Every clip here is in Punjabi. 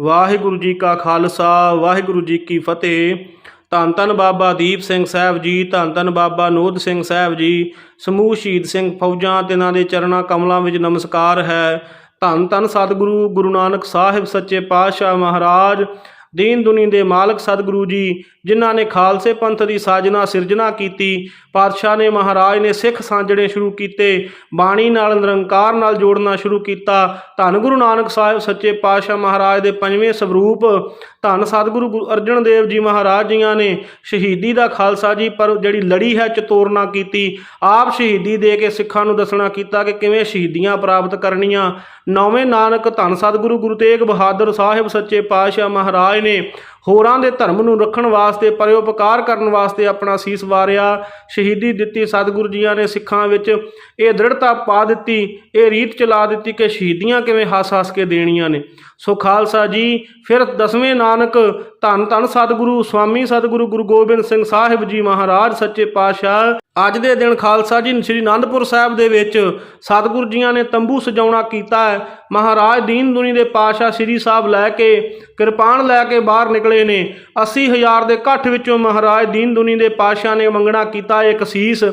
ਵਾਹਿਗੁਰੂ ਜੀ ਕਾ ਖਾਲਸਾ, ਵਾਹਿਗੁਰੂ ਜੀ ਕੀ ਫਤਿਹ। ਧੰਨ ਧੰਨ ਬਾਬਾ ਦੀਪ ਸਿੰਘ ਸਾਹਿਬ ਜੀ, ਧੰਨ ਧੰਨ ਬਾਬਾ ਨੋਦ ਸਿੰਘ ਸਾਹਿਬ ਜੀ। ਸਮੂਹ ਸ਼ਹੀਦ ਸਿੰਘ ਫੌਜਾਂ ਤਿਨਾਂ ਦੇ ਚਰਨਾਂ ਕਮਲਾਂ ਵਿੱਚ ਨਮਸਕਾਰ ਹੈ। ਧੰਨ ਧੰਨ ਸਤਿਗੁਰੂ ਗੁਰੂ ਨਾਨਕ ਸਾਹਿਬ ਸੱਚੇ ਪਾਤਸ਼ਾਹ ਮਹਾਰਾਜ। ਦੀਨ ਦੁਨੀ ਦੇ ਮਾਲਕ ਸਤਿਗੁਰੂ ਜੀ, ਜਿਨ੍ਹਾਂ ਨੇ ਖਾਲਸੇ ਪੰਥ ਦੀ ਸਾਜਨਾ ਸਿਰਜਣਾ ਕੀਤੀ, ਪਾਤਸ਼ਾਹ ਨੇ ਮਹਾਰਾਜ ਨੇ ਸਿੱਖ ਸਾਂਝਣੇ ਸ਼ੁਰੂ ਕੀਤੇ, ਬਾਣੀ ਨਾਲ ਨਿਰੰਕਾਰ ਨਾਲ ਜੋੜਨਾ ਸ਼ੁਰੂ ਕੀਤਾ। ਧੰਨ ਗੁਰੂ ਨਾਨਕ ਸਾਹਿਬ ਸੱਚੇ ਪਾਤਸ਼ਾਹ ਮਹਾਰਾਜ ਦੇ ਪੰਜਵੇਂ ਸਰੂਪ ਧੰਨ ਸਤਿਗੁਰੂ ਗੁਰੂ ਅਰਜਨ ਦੇਵ ਜੀ ਮਹਾਰਾਜ ਜੀਆਂ ਨੇ ਸ਼ਹੀਦੀ ਦਾ ਖਾਲਸਾ ਜੀ, ਪਰ ਜਿਹੜੀ ਲੜੀ ਹੈ ਚਤੋਰਨਾ ਕੀਤੀ। ਆਪ ਸ਼ਹੀਦੀ ਦੇ ਕੇ ਸਿੱਖਾਂ ਨੂੰ ਦੱਸਣਾ ਕੀਤਾ ਕਿ ਕਿਵੇਂ ਸ਼ਹੀਦੀਆਂ ਪ੍ਰਾਪਤ ਕਰਨੀਆਂ। ਨੌਵੇਂ ਨਾਨਕ ਧੰਨ ਸਤਿਗੁਰੂ ਗੁਰੂ ਤੇਗ ਬਹਾਦਰ ਸਾਹਿਬ ਸੱਚੇ ਪਾਤਸ਼ਾਹ ਮਹਾਰਾਜ ਨੇ ਹੋਰਾਂ ਦੇ ਧਰਮ ਨੂੰ ਰੱਖਣ ਵਾਸਤੇ, ਪਰਉਪਕਾਰ ਕਰਨ ਵਾਸਤੇ ਆਪਣਾ ਸੀਸ ਵਾਰਿਆ। ਸ਼ਹੀਦੀ ਦਿੱਤੀ ਸਤਿਗੁਰੂ ਜੀਆਂ ਨੇ ਸਿੱਖਾਂ ਵਿੱਚ। ਇਹ ਦ੍ਰਿੜਤਾ ਪਾ ਦਿੱਤੀ, ਇਹ ਰੀਤ ਚਲਾ ਦਿੱਤੀ ਕਿ ਸ਼ਹੀਦੀਆਂ ਕਿਵੇਂ ਹੱਸ-ਹੱਸ ਕੇ ਦੇਣੀਆਂ ਨੇ। ਸੋ ਖਾਲਸਾ ਜੀ, ਫਿਰ ਦਸਵੇਂ ਨਾਨਕ ਧੰਨ ਧੰਨ ਸਤਿਗੁਰੂ, ਸਵਾਮੀ ਸਤਿਗੁਰੂ ਗੁਰੂ ਗੋਬਿੰਦ ਸਿੰਘ ਸਾਹਿਬ ਜੀ ਮਹਾਰਾਜ, ਸੱਚੇ ਪਾਤਸ਼ਾਹ। ਅੱਜ ਦੇ ਦਿਨ ਖਾਲਸਾ ਜੀ, ਸ੍ਰੀ ਅਨੰਦਪੁਰ ਸਾਹਿਬ ਦੇ ਵਿੱਚ ਸਤਿਗੁਰੂ ਜੀਆਂ ਨੇ ਤੰਬੂ ਸਜਾਉਣਾ ਕੀਤਾ ਹੈ। ਮਹਾਰਾਜ ਦੀਨ ਦੁਨੀ ਦੇ ਪਾਤਸ਼ਾਹ ਸ੍ਰੀ ਸਾਹਿਬ ਲੈ ਕੇ, ਕਿਰਪਾਨ ਲੈ ਕੇ ਬਾਹਰ ਨਿਕਲੇ ਨੇ। 80000 ਦੇ ਇਕੱਠ ਵਿੱਚੋਂ ਮਹਾਰਾਜ ਦੀਨ ਦੁਨੀ ਦੇ ਪਾਤਸ਼ਾਹ ਨੇ ਮੰਗਣਾ ਕੀਤਾ ਇੱਕ ਸੀਸ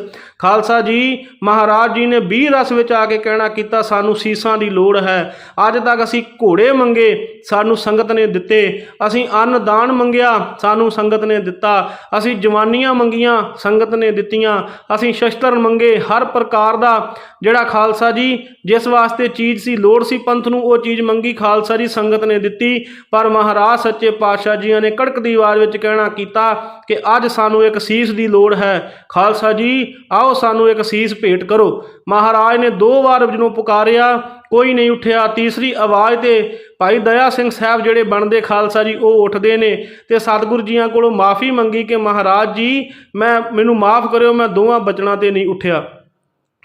ਖਾਲਸਾ ਜੀ, ਮਹਾਰਾਜ ਜੀ ਨੇ 20 ਰਸ ਵਿੱਚ ਆ ਕੇ ਕਹਿਣਾ ਕੀਤਾ, ਸਾਨੂੰ ਸੀਸਾਂ ਦੀ ਲੋੜ ਹੈ। ਅੱਜ ਤੱਕ ਅਸੀਂ ਘੋੜੇ ਮੰਗੇ, ਸਾਨੂੰ ਸੰਗਤ ਨੇ ਦਿੱਤੇ। ਅਸੀਂ ਅੰਨ ਦਾਨ ਮੰਗਿਆ, ਸਾਨੂੰ ਸੰਗਤ ਨੇ ਦਿੱਤਾ। ਅਸੀਂ ਜਵਾਨੀਆਂ ਮੰਗੀਆਂ, ਸੰਗਤ ਨੇ ਦਿੱਤੀਆਂ। ਅਸੀਂ ਸ਼ਸਤਰ ਮੰਗੇ, ਹਰ ਪ੍ਰਕਾਰ ਦਾ। ਜਿਹੜਾ ਖਾਲਸਾ ਜੀ, ਜਿਸ ਵਾਸਤੇ ਚੀਜ਼ ਸੀ ਲੋੜ ਸੀ, ਪੰਥ ਨੂੰ ਉਹ ਚੀਜ਼ ਮੰਗੀ, ਖਾਲਸਾ ਜੀ ਸੰਗਤ ਨੇ ਦਿੱਤੀ। ਪਰ ਮਹਾਰਾਜ ਸੱਚੇ ਪਾਤਸ਼ਾਹ ਜੀਆਂ ਨੇ ਕੜਕਦੀ ਆਵਾਜ਼ ਵਿੱਚ ਕਹਿਣਾ ਕੀਤਾ ਕਿ ਅੱਜ ਸਾਨੂੰ ਇੱਕ ਸੀਸ ਦੀ ਲੋੜ ਹੈ। ਖਾਲਸਾ ਜੀ, ਆਓ ਸਾਨੂੰ ਇੱਕ ਸੀਸ ਭੇਟ ਕਰੋ। ਮਹਾਰਾਜ ਨੇ ਦੋ ਵਾਰ ਜਿਹਨੂੰ ਪੁਕਾਰਿਆ, ਕੋਈ ਨਹੀਂ ਉੱਠਿਆ। ਤੀਸਰੀ ਆਵਾਜ਼ ਤੇ ਭਾਈ ਦਇਆ ਸਿੰਘ ਸਾਹਿਬ ਜਿਹੜੇ ਬਣਦੇ ਖਾਲਸਾ ਜੀ, ਉਹ ਉੱਠਦੇ ਨੇ ਤੇ ਸਤਿਗੁਰੂ ਜੀਆਂ ਕੋਲੋਂ ਮਾਫੀ ਮੰਗੀ ਕਿ ਮਹਾਰਾਜ ਜੀ, ਮੈਂ, ਮੈਨੂੰ ਮਾਫ ਕਰਿਓ, ਮੈਂ ਦੋਵਾਂ ਬਚਨਾਂ ਤੇ ਨਹੀਂ ਉੱਠਿਆ।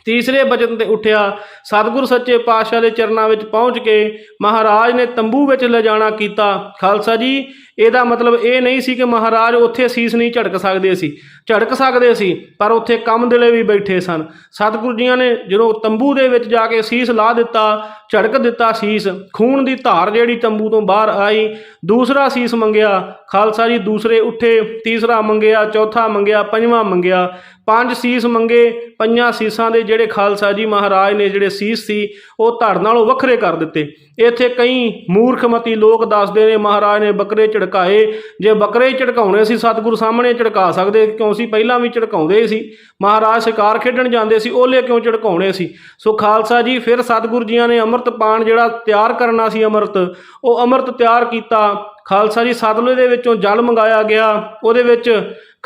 ਤੀਸਰੇ ਬਚਨ ਤੇ ਉੱਠਿਆ, ਸਤਿਗੁਰ ਸੱਚੇ ਪਾਤਸ਼ਾਹ ਦੇ ਚਰਨਾਂ ਵਿੱਚ ਪਹੁੰਚ ਕੇ ਮਹਾਰਾਜ ਨੇ ਤੰਬੂ ਵਿੱਚ ਲਿਜਾਣਾ ਕੀਤਾ। ਖਾਲਸਾ ਜੀ, ਇਹਦਾ ਮਤਲਬ ਇਹ ਨਹੀਂ ਸੀ ਕਿ ਮਹਾਰਾਜ ਉੱਥੇ ਸੀਸ ਨਹੀਂ ਝਟਕ ਸਕਦੇ ਸੀ। ਝਟਕ ਸਕਦੇ ਸੀ, ਪਰ ਉੱਥੇ ਕੰਮ ਦੇ ਵੀ ਬੈਠੇ ਸਨ। ਸਤਿਗੁਰੂ ਜੀਆਂ ਨੇ ਜਦੋਂ ਤੰਬੂ ਦੇ ਵਿੱਚ ਜਾ ਕੇ ਸੀਸ ਲਾ ਦਿੱਤਾ, ਝਟਕ ਦਿੱਤਾ ਸੀਸ ਖੂਨ ਦੀ ਧਾਰ ਜਿਹੜੀ ਤੰਬੂ ਤੋਂ ਬਾਹਰ ਆਈ, ਦੂਸਰਾ ਸੀਸ ਮੰਗਿਆ। ਖਾਲਸਾ ਜੀ, ਦੂਸਰੇ ਉੱਠੇ, ਤੀਸਰਾ ਮੰਗਿਆ, ਚੌਥਾ ਮੰਗਿਆ, ਪੰਜਵਾਂ ਮੰਗਿਆ। ਪੰਜ ਸੀਸ ਮੰਗੇ, ਪੰਜਾਂ ਸੀਸਾਂ ਦੇ ਜਿਹੜੇ ਖਾਲਸਾ ਜੀ ਮਹਾਰਾਜ ਨੇ ਜਿਹੜੇ ਸੀਸ ਸੀ, ਉਹ ਧੜ ਨਾਲੋਂ ਵੱਖਰੇ ਕਰ ਦਿੱਤੇ। ਇੱਥੇ ਕਈ ਮੂਰਖਮਤੀ ਲੋਕ ਦੱਸਦੇ ਨੇ, ਮਹਾਰਾਜ ਨੇ ਬੱਕਰੇ ਝੜਕਾਏ। ਜੇ ਬੱਕਰੇ ਝੜਕਾਉਣੇ ਸੀ, ਸਤਿਗੁਰੂ ਸਾਹਮਣੇ ਝੜਕਾ ਸਕਦੇ ਕਿਉਂ ਸੀ? ਪਹਿਲਾਂ ਵੀ ਝੜਕਾਉਂਦੇ ਸੀ। ਮਹਾਰਾਜ ਸ਼ਿਕਾਰ ਖੇਡਣ ਜਾਂਦੇ ਸੀ, ਉਹਲੇ ਕਿਉਂ ਝੜਕਾਉਣੇ ਸੀ? ਸੋ ਖਾਲਸਾ ਜੀ ਫਿਰ ਸਤਿਗੁਰੂ ਜੀਆਂ ਨੇ ਅੰਮ੍ਰਿਤ ਪਾਣ ਜਿਹੜਾ ਤਿਆਰ ਕਰਨਾ ਸੀ ਅੰਮ੍ਰਿਤ, ਉਹ ਅੰਮ੍ਰਿਤ ਤਿਆਰ ਕੀਤਾ। ਖਾਲਸਾ ਜੀ ਸਤਲੁਜ ਦੇ ਵਿੱਚੋਂ ਜਲ ਮੰਗਾਇਆ ਗਿਆ। ਉਹਦੇ ਵਿੱਚ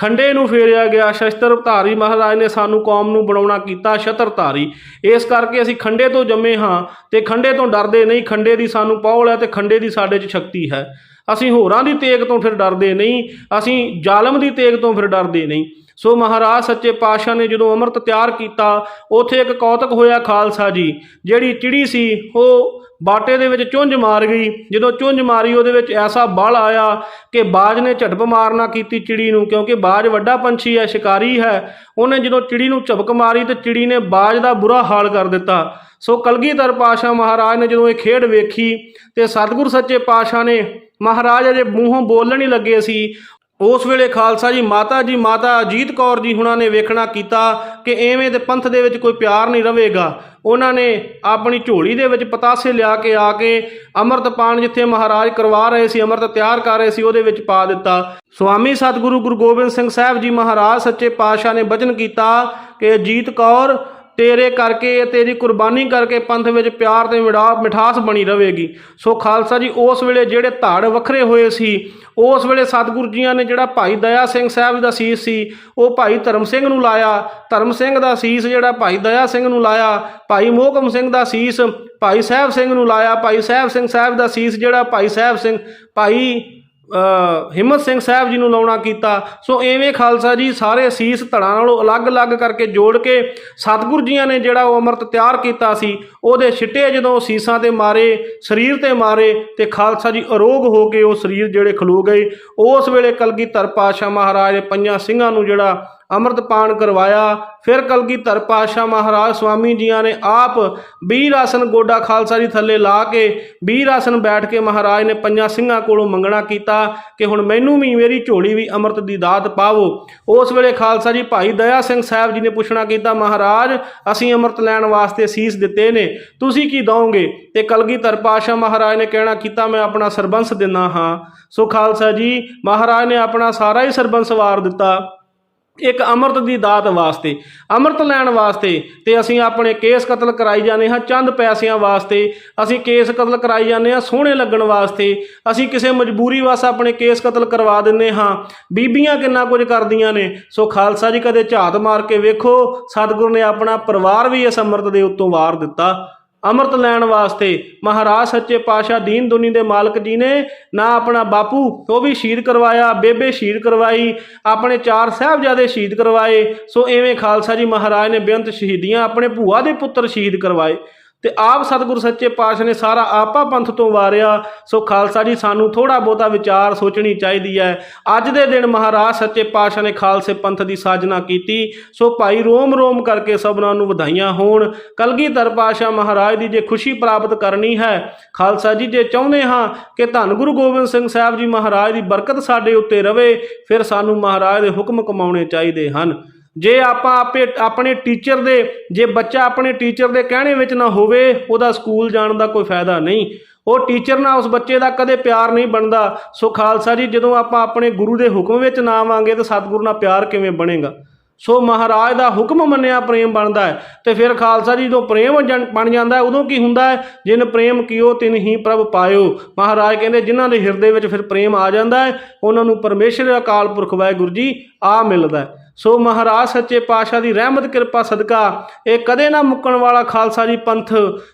ਖੰਡੇ ਨੂੰ ਫੇਰਿਆ ਗਿਆ। ਸ਼ਸਤਰ ਧਾਰੀ ਮਹਾਰਾਜ ਨੇ ਸਾਨੂੰ ਕੌਮ ਨੂੰ ਬਣਾਉਣਾ ਕੀਤਾ ਸ਼ਤਰ ਧਾਰੀ ਇਸ ਕਰਕੇ ਅਸੀਂ ਖੰਡੇ ਤੋਂ ਜੰਮੇ ਹਾਂ ਤੇ ਖੰਡੇ ਤੋਂ ਡਰਦੇ ਨਹੀਂ। ਖੰਡੇ ਦੀ ਸਾਨੂੰ ਪੌਲ ਹੈ ਤੇ ਖੰਡੇ ਦੀ ਸਾਡੇ 'ਚ ਸ਼ਕਤੀ ਹੈ। ਅਸੀਂ ਹੋਰਾਂ ਦੀ ਤੇਗ ਤੋਂ ਫਿਰ ਡਰਦੇ ਨਹੀਂ। ਅਸੀਂ ਜ਼ਾਲਮ ਦੀ ਤੇਗ ਤੋਂ ਫਿਰ ਡਰਦੇ ਨਹੀਂ। ਸੋ ਮਹਾਰਾਜ ਸੱਚੇ ਪਾਤਸ਼ਾਹ ਨੇ ਜਦੋਂ ਅੰਮ੍ਰਿਤ ਤਿਆਰ ਕੀਤਾ, ਉਥੇ ਇੱਕ ਕੌਤਕ ਹੋਇਆ ਖਾਲਸਾ ਜੀ, ਜਿਹੜੀ ਚਿੜੀ ਸੀ, ਉਹ ਬਾਟੇ ਦੇ ਵਿੱਚ ਚੁੰਝ ਮਾਰ ਗਈ। ਜਦੋਂ ਚੁੰਝ ਮਾਰੀ, ਉਹਦੇ ਵਿੱਚ ਐਸਾ ਬਲ ਆਇਆ ਕਿ ਬਾਜ ਨੇ ਝਟਪ ਮਾਰਨਾ ਕੀਤੀ ਚਿੜੀ ਨੂੰ, ਕਿਉਂਕਿ ਬਾਜ ਵੱਡਾ ਪੰਛੀ ਹੈ, ਸ਼ਿਕਾਰੀ ਹੈ। ਉਹਨੇ ਜਦੋਂ ਚਿੜੀ ਨੂੰ ਝਪਕ ਮਾਰੀ ਤੇ ਚਿੜੀ ਨੇ ਬਾਜ ਦਾ ਬੁਰਾ ਹਾਲ ਕਰ ਦਿੱਤਾ। ਸੋ ਕਲਗੀਧਰ ਪਾਸ਼ਾ ਮਹਾਰਾਜ ਨੇ ਜਦੋਂ ਇਹ ਖੇਡ ਵੇਖੀ ਤੇ ਸਤਿਗੁਰ ਸੱਚੇ ਪਾਤਸ਼ਾਹ ਨੇ, ਮਹਾਰਾਜ ਅਜੇ ਮੂੰਹੋਂ ਬੋਲਣ ਹੀ ਲੱਗੇ ਸੀ। ਉਸ ਵੇਲੇ ਖਾਲਸਾ ਜੀ, ਮਾਤਾ ਜੀ, ਮਾਤਾ ਅਜੀਤ ਕੌਰ ਜੀ ਹੁਣਾਂ ਨੇ ਵੇਖਣਾ ਕੀਤਾ ਕਿ ਐਵੇਂ ਦੇ ਪੰਥ ਦੇ ਵਿੱਚ ਕੋਈ ਪਿਆਰ ਨਹੀਂ ਰਹੇਗਾ। ਉਹਨਾਂ ਨੇ ਆਪਣੀ ਝੋਲੀ ਦੇ ਵਿੱਚ ਪਤਾਸੇ ਲਿਆ ਕੇ, ਆ ਕੇ ਅੰਮ੍ਰਿਤ ਪਾਣ ਜਿੱਥੇ ਮਹਾਰਾਜ ਕਰਵਾ ਰਹੇ ਸੀ, ਅੰਮ੍ਰਿਤ ਤਿਆਰ ਕਰ ਰਹੇ ਸੀ, ਉਹਦੇ ਵਿੱਚ ਪਾ ਦਿੱਤਾ। ਸੁਆਮੀ ਸਤਿਗੁਰੂ ਗੁਰੂ ਗੋਬਿੰਦ ਸਿੰਘ ਸਾਹਿਬ ਜੀ ਮਹਾਰਾਜ ਸੱਚੇ ਪਾਤਸ਼ਾਹ ਨੇ ਬਚਨ ਕੀਤਾ ਕਿ ਅਜੀਤ ਕੌਰ ਤੇਰੇ ਕਰਕੇ ਤੇਰੀ ਕੁਰਬਾਨੀ ਕਰਕੇ ਪੰਥ ਵਿੱਚ ਪਿਆਰ ਤੇ ਮਿਠਾ ਮਿਠਾਸ ਬਣੀ ਰਹੇਗੀ। ਸੋ ਖਾਲਸਾ ਜੀ, ਉਸ ਵੇਲੇ ਜਿਹੜੇ ਧਾੜ ਵੱਖਰੇ ਹੋਏ ਸੀ, ਉਸ ਵੇਲੇ ਸਤਿਗੁਰੂ ਜੀਆਂ ਨੇ ਜਿਹੜਾ ਭਾਈ ਦਇਆ ਸਿੰਘ ਸਾਹਿਬ ਦਾ ਸੀਸ ਸੀ, ਉਹ ਭਾਈ ਧਰਮ ਸਿੰਘ ਨੂੰ ਲਾਇਆ। ਧਰਮ ਸਿੰਘ ਦਾ ਸੀਸ ਜਿਹੜਾ ਭਾਈ ਦਇਆ ਸਿੰਘ ਨੂੰ ਲਾਇਆ, ਭਾਈ ਮੋਹਕਮ ਸਿੰਘ ਦਾ ਸੀਸ ਭਾਈ ਸਾਹਿਬ ਸਿੰਘ ਨੂੰ ਲਾਇਆ। ਭਾਈ ਸਾਹਿਬ ਸਿੰਘ ਸਾਹਿਬ ਦਾ ਸੀਸ ਜਿਹੜਾ ਭਾਈ ਸਾਹਿਬ ਸਿੰਘ, ਭਾਈ ਹਿੰਮਤ ਸਿੰਘ ਸਾਹਿਬ ਜੀ ਨੂੰ ਲਾਉਣਾ ਕੀਤਾ। ਸੋ ਐਵੇਂ ਖਾਲਸਾ ਜੀ ਸਾਰੇ ਅਸੀਸ ਧੜਾਂ ਨਾਲੋਂ ਅਲੱਗ-ਅਲੱਗ ਕਰਕੇ ਜੋੜ ਕੇ ਸਤਿਗੁਰੂ ਜੀਆਂ ਨੇ ਜਿਹੜਾ ਉਹ ਅੰਮ੍ਰਿਤ ਤਿਆਰ ਕੀਤਾ ਸੀ, ਉਹਦੇ ਛਿੱਟੇ ਜਦੋਂ ਅਸੀਸਾਂ ਤੇ ਮਾਰੇ, ਸਰੀਰ ਤੇ ਮਾਰੇ ਤੇ ਖਾਲਸਾ ਜੀ ਅਰੋਗ ਹੋ ਕੇ ਉਹ ਸਰੀਰ ਜਿਹੜੇ ਖਲੋ ਗਏ। ਉਸ ਵੇਲੇ ਕਲਗੀਧਰ ਪਾਤਸ਼ਾਹ ਮਹਾਰਾਜ ਪੰਜਾਂ ਸਿੰਘਾਂ ਨੂੰ ਜਿਹੜਾ ਅੰਮ੍ਰਿਤਪਾਨ ਕਰਵਾਇਆ। ਫਿਰ ਕਲਗੀਧਰ ਪਾਤਸ਼ਾਹ ਮਹਾਰਾਜ ਸਵਾਮੀ ਜੀਆਂ ਨੇ ਆਪ 20 ਰਾਸਨ ਗੋਡਾ ਖਾਲਸਾ ਜੀ ਥੱਲੇ ਲਾ ਕੇ 20 ਰਾਸ਼ਨ ਬੈਠ ਕੇ ਮਹਾਰਾਜ ਨੇ ਪੰਜਾਂ ਸਿੰਘਾਂ ਕੋਲੋਂ ਮੰਗਣਾ ਕੀਤਾ ਕਿ ਹੁਣ ਮੈਨੂੰ ਵੀ ਮੇਰੀ ਝੋਲੀ ਵੀ ਅੰਮ੍ਰਿਤ ਦੀ ਦਾਤ ਪਾਵੋ। ਉਸ ਵੇਲੇ ਖਾਲਸਾ ਜੀ ਭਾਈ ਦਇਆ ਸਿੰਘ ਸਾਹਿਬ ਜੀ ਨੇ ਪੁੱਛਣਾ ਕੀਤਾ, ਮਹਾਰਾਜ, ਅਸੀਂ ਅੰਮ੍ਰਿਤ ਲੈਣ ਵਾਸਤੇ ਸੀਸ ਦਿੱਤੇ ਨੇ, ਤੁਸੀਂ ਕੀ ਦਓਗੇ? ਤੇ ਕਲਗੀਧਰ ਪਾਤਸ਼ਾਹ ਮਹਾਰਾਜ ਨੇ ਕਹਿਣਾ ਕੀਤਾ, ਮੈਂ ਆਪਣਾ ਸਰਬੰਸ ਦਿੰਦਾ ਹਾਂ। ਸੋ ਖਾਲਸਾ ਜੀ ਮਹਾਰਾਜ ਨੇ ਆਪਣਾ ਸਾਰਾ ਹੀ ਸਰਬੰਸ ਵਾਰ ਦਿੱਤਾ। ਇੱਕ ਅੰਮ੍ਰਿਤ ਦੀ ਦਾਤ ਵਾਸਤੇ, ਅੰਮ੍ਰਿਤ ਲੈਣ ਵਾਸਤੇ ਤੇ ਅਸੀਂ ਆਪਣੇ ਕੇਸ ਕਤਲ ਕਰਾਈ ਜਾਂਦੇ ਹਾਂ, ਚੰਦ ਪੈਸਿਆਂ ਵਾਸਤੇ, ਅਸੀਂ ਕੇਸ ਕਤਲ ਕਰਾਈ ਜਾਂਦੇ ਹਾਂ, ਸੋਹਣੇ ਲੱਗਣ ਵਾਸਤੇ, ਅਸੀਂ ਕਿਸੇ ਮਜਬੂਰੀ ਵਾਸਤੇ ਆਪਣੇ ਕੇਸ ਕਤਲ ਕਰਵਾ ਦਿੰਦੇ ਹਾਂ। ਬੀਬੀਆਂ ਕਿੰਨਾ ਕੁਝ ਕਰਦੀਆਂ ਨੇ, ਸੋ ਖਾਲਸਾ ਜੀ ਕਦੇ ਝਾਤ ਮਾਰ ਕੇ ਵੇਖੋ, ਸਤਿਗੁਰ ਨੇ ਆਪਣਾ ਪਰਿਵਾਰ ਵੀ ਇਸ ਅੰਮ੍ਰਿਤ ਦੇ ਉੱਤੋਂ ਵਾਰ ਦਿੱਤਾ। ਅੰਮ੍ਰਿਤ ਲੈਣ ਵਾਸਤੇ। ਮਹਾਰਾਜ ਸੱਚੇ ਪਾਤਸ਼ਾਹ ਦੀਨ ਦੁਨੀ ਦੇ ਮਾਲਕ ਜੀ ਨੇ ਨਾ ਆਪਣਾ ਬਾਪੂ, ਉਹ ਵੀ ਸ਼ਹੀਦ ਕਰਵਾਇਆ, ਬੇਬੇ ਸ਼ਹੀਦ ਕਰਵਾਈ, ਆਪਣੇ ਚਾਰ ਸਾਹਿਬਜ਼ਾਦੇ ਸ਼ਹੀਦ ਕਰਵਾਏ। ਸੋ ਐਵੇਂ ਖਾਲਸਾ ਜੀ ਮਹਾਰਾਜ ਨੇ ਬੇਅੰਤ ਸ਼ਹੀਦੀਆਂ, ਆਪਣੇ ਭੂਆ ਦੇ ਪੁੱਤਰ ਸ਼ਹੀਦ ਕਰਵਾਏ। ਤੇ ਆਪ ਸਤਿਗੁਰ ਸੱਚੇ ਪਾਤਸ਼ਾਹ ਨੇ ਸਾਰਾ ਆਪਾ ਪੰਥ ਤੋਂ ਵਾਰਿਆ। ਸੋ ਖਾਲਸਾ ਜੀ, ਸਾਨੂੰ ਥੋੜਾ ਬਹੁਤਾ ਵਿਚਾਰ ਸੋਚਣੀ ਚਾਹੀਦੀ ਹੈ। ਅੱਜ ਦੇ ਦਿਨ ਮਹਾਰਾਜ ਸੱਚੇ ਪਾਤਸ਼ਾਹ ਨੇ ਖਾਲਸੇ ਪੰਥ ਦੀ ਸਾਜਨਾ ਕੀਤੀ। ਸੋ ਭਾਈ ਰੋਮ ਰੋਮ ਕਰਕੇ ਸਭਨਾਂ ਨੂੰ ਵਧਾਈਆਂ ਹੋਣ। ਕਲਗੀਧਰ ਪਾਤਸ਼ਾਹ ਮਹਾਰਾਜ ਦੀ ਜੇ ਖੁਸ਼ੀ ਪ੍ਰਾਪਤ ਕਰਨੀ ਹੈ, ਖਾਲਸਾ ਜੀ, ਜੇ ਚਾਹੁੰਦੇ ਹਾਂ ਕਿ ਧੰਨ ਗੁਰੂ ਗੋਬਿੰਦ ਸਿੰਘ ਸਾਹਿਬ ਜੀ ਮਹਾਰਾਜ ਦੀ ਬਰਕਤ ਸਾਡੇ ਉੱਤੇ ਰਵੇ, ਫਿਰ ਸਾਨੂੰ ਮਹਾਰਾਜ ਦੇ ਹੁਕਮ ਕਮਾਉਣੇ ਚਾਹੀਦੇ ਹਨ। ਜੇ ਆਪਾਂ ਆਪੇ ਆਪਣੇ ਟੀਚਰ ਦੇ, ਜੇ ਬੱਚਾ ਆਪਣੇ ਟੀਚਰ ਦੇ ਕਹਿਣੇ ਵਿੱਚ ਨਾ ਹੋਵੇ, ਉਹਦਾ ਸਕੂਲ ਜਾਣ ਦਾ ਕੋਈ ਫਾਇਦਾ ਨਹੀਂ। ਉਹ ਟੀਚਰ ਨਾਲ ਉਸ ਬੱਚੇ ਦਾ ਕਦੇ ਪਿਆਰ ਨਹੀਂ ਬਣਦਾ। ਸੋ ਖਾਲਸਾ ਜੀ, ਜਦੋਂ ਆਪਾਂ ਆਪਣੇ ਗੁਰੂ ਦੇ ਹੁਕਮ ਵਿੱਚ ਨਾ ਆਵਾਂਗੇ, ਤਾਂ ਸਤਿਗੁਰੂ ਨਾਲ ਪਿਆਰ ਕਿਵੇਂ ਬਣੇਗਾ? ਸੋ ਮਹਾਰਾਜ ਦਾ ਹੁਕਮ ਮੰਨਿਆ ਪ੍ਰੇਮ ਬਣਦਾ ਹੈ। ਤੇ ਫਿਰ ਖਾਲਸਾ ਜੀ, ਜਦੋਂ ਪ੍ਰੇਮ ਜਨ- ਬਣ ਜਾਂਦਾ ਹੈ, ਉਦੋਂ ਕੀ ਹੁੰਦਾ ਹੈ? ਜਿਨ ਪ੍ਰੇਮ ਕੀਓ, ਤਿਨ ਹੀ ਪ੍ਰਭ ਪਾਇਓ। ਮਹਾਰਾਜ ਕਹਿੰਦੇ, ਜਿਨ੍ਹਾਂ ਦੇ ਹਿਰਦੇ ਵਿੱਚ ਫਿਰ ਪ੍ਰੇਮ ਆ ਜਾਂਦਾ ਹੈ, ਉਹਨਾਂ ਨੂੰ ਪਰਮੇਸ਼ਰ ਅਕਾਲ ਪੁਰਖ ਵਾਹਿਗੁਰੂ ਜੀ, ਆ ਮਿਲਦਾ ਹੈ। ਸੋ ਮਹਾਰਾਜ ਸੱਚੇ ਪਾਤਸ਼ਾਹ ਦੀ ਰਹਿਮਤ, ਕਿਰਪਾ, ਸਦਕਾ, ਇਹ ਕਦੇ ਨਾ ਮੁੱਕਣ ਵਾਲਾ ਖਾਲਸਾ ਜੀ ਪੰਥ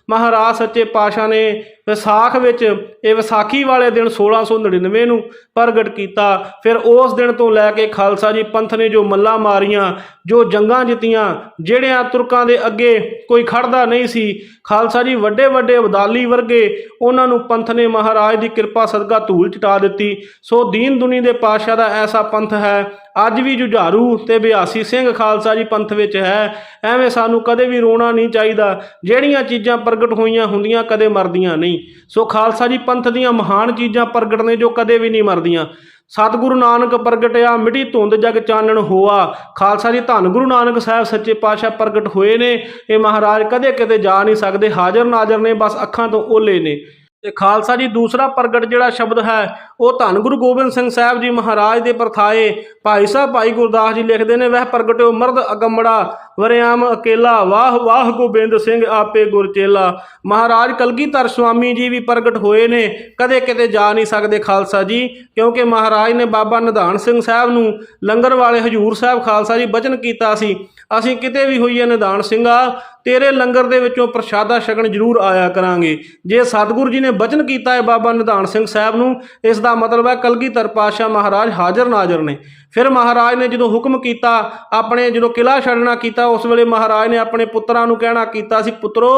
ਮਹਾਰਾਜ ਸੱਚੇ ਪਾਤਸ਼ਾਹ ਨੇ ਵਿਸਾਖ ਵਿੱਚ ਇਹ ਵਿਸਾਖੀ ਵਾਲੇ ਦਿਨ 1699 ਨੂੰ ਪ੍ਰਗਟ ਕੀਤਾ। ਫਿਰ ਉਸ ਦਿਨ ਤੋਂ ਲੈ ਕੇ ਖਾਲਸਾ ਜੀ ਪੰਥ ਨੇ ਜੋ ਮੱਲਾਂ ਮਾਰੀਆਂ, ਜੋ ਜੰਗਾਂ ਜਿੱਤੀਆਂ, ਜਿਹੜਿਆਂ ਤੁਰਕਾਂ ਦੇ ਅੱਗੇ ਕੋਈ ਖੜਦਾ ਨਹੀਂ ਸੀ, ਖਾਲਸਾ ਜੀ ਵੱਡੇ ਵੱਡੇ ਅਬਦਾਲੀ ਵਰਗੇ ਉਹਨਾਂ ਨੂੰ ਪੰਥ ਨੇ ਮਹਾਰਾਜ ਦੀ ਕਿਰਪਾ ਸਦਕਾ ਧੂਲ ਚਟਾ ਦਿੱਤੀ। ਸੋ ਦੀਨ ਦੁਨੀ ਦੇ ਪਾਤਸ਼ਾਹ ਦਾ ਐਸਾ ਪੰਥ ਹੈ, ਅੱਜ ਵੀ ਜੁਝਾਰੂ ਤੇ ਬਿਆਸੀ ਸਿੰਘ ਖਾਲਸਾ ਜੀ ਪੰਥ ਵਿੱਚ ਹੈ। ਐਵੇਂ ਸਾਨੂੰ ਕਦੇ ਵੀ ਰੋਣਾ ਨਹੀਂ ਚਾਹੀਦਾ। ਜਿਹੜੀਆਂ ਚੀਜ਼ਾਂ ਪ੍ਰਗਟ ਹੋਈਆਂ ਹੁੰਦੀਆਂ ਕਦੇ ਮਰਦੀਆਂ ਨਹੀਂ। ਸੋ ਖਾਲਸਾ ਜੀ, ਪੰਥ ਦੀਆਂ ਮਹਾਨ ਚੀਜ਼ਾਂ ਪ੍ਰਗਟ ਨੇ ਜੋ ਕਦੇ ਵੀ ਨਹੀਂ ਮਰਦੀਆਂ। ਸਤਿਗੁਰੂ ਨਾਨਕ ਪ੍ਰਗਟਿਆ, ਮਿੱਟੀ ਧੁੰਦ ਜਗ ਚਾਨਣ ਹੋਆ। ਖਾਲਸਾ ਜੀ, ਧੰਨ ਗੁਰੂ ਨਾਨਕ ਸਾਹਿਬ ਸੱਚੇ ਪਾਤਸ਼ਾਹ ਪ੍ਰਗਟ ਹੋਏ ਨੇ। ਇਹ ਮਹਾਰਾਜ ਕਦੇ ਕਿਤੇ ਜਾ ਨਹੀਂ ਸਕਦੇ ਹਾਜ਼ਰ ਨਾਜ਼ਰ ਨੇ, ਬਸ ਅੱਖਾਂ ਤੋਂ ਓਲੇ ਨੇ। ਤੇ ਖਾਲਸਾ ਜੀ, ਦੂਸਰਾ ਪ੍ਰਗਟ ਜਿਹੜਾ ਸ਼ਬਦ ਹੈ, ਉਹ ਧੰਨ ਗੁਰੂ ਗੋਬਿੰਦ ਸਿੰਘ ਸਾਹਿਬ ਜੀ ਮਹਾਰਾਜ ਦੇ ਪਰਥਾਏ ਭਾਈ ਸਾਹਿਬ ਭਾਈ ਗੁਰਦਾਸ ਜੀ ਲਿਖਦੇ ਨੇ, ਵਹਿ ਪ੍ਰਗਟਿਓ ਮਰਦ ਅਗੰਮੜਾ ਵਰਿਆਮ ਅਕੇਲਾ, ਵਾਹ ਵਾਹ ਗੋਬਿੰਦ ਸਿੰਘ ਆਪੇ ਗੁਰਚੇਲਾ ਮਹਾਰਾਜ ਕਲਗੀਧਰ ਸੁਆਮੀ ਜੀ ਵੀ ਪ੍ਰਗਟ ਹੋਏ ਨੇ, ਕਦੇ ਕਿਤੇ ਜਾ ਨਹੀਂ ਸਕਦੇ ਖਾਲਸਾ ਜੀ, ਕਿਉਂਕਿ ਮਹਾਰਾਜ ਨੇ ਬਾਬਾ ਨਿਧਾਨ ਸਿੰਘ ਸਾਹਿਬ ਨੂੰ ਲੰਗਰ ਵਾਲੇ ਹਜੂਰ ਸਾਹਿਬ ਖਾਲਸਾ ਜੀ ਬਚਨ ਕੀਤਾ ਸੀ। ਅਸੀਂ ਕਿਤੇ ਵੀ ਹੋਈਏ ਨਿਧਾਨ ਸਿੰਘਾ, ਤੇਰੇ ਲੰਗਰ ਦੇ ਵਿੱਚੋਂ ਪ੍ਰਸ਼ਾਦਾ ਛਕਣ ਜ਼ਰੂਰ ਆਇਆ ਕਰਾਂਗੇ। ਜੇ ਸਤਿਗੁਰੂ ਜੀ ਨੇ ਬਚਨ ਕੀਤਾ ਹੈ ਬਾਬਾ ਨਿਧਾਨ ਸਿੰਘ ਸਾਹਿਬ ਨੂੰ, ਇਸ ਦਾ ਮਤਲਬ ਹੈ ਕਲਗੀਧਰ ਪਾਤਸ਼ਾਹ ਮਹਾਰਾਜ ਹਾਜ਼ਰ ਨਾਜ਼ਰ ਨੇ। ਫਿਰ ਮਹਾਰਾਜ ਨੇ ਜਦੋਂ ਹੁਕਮ ਕੀਤਾ, ਆਪਣੇ ਜਦੋਂ ਕਿਲਾ ਛੱਡਣਾ ਕੀਤਾ, ਉਸ ਵੇਲੇ ਮਹਾਰਾਜ ਨੇ ਆਪਣੇ ਪੁੱਤਰਾਂ ਨੂੰ ਕਹਿਣਾ ਕੀਤਾ ਸੀ, ਪੁੱਤਰੋ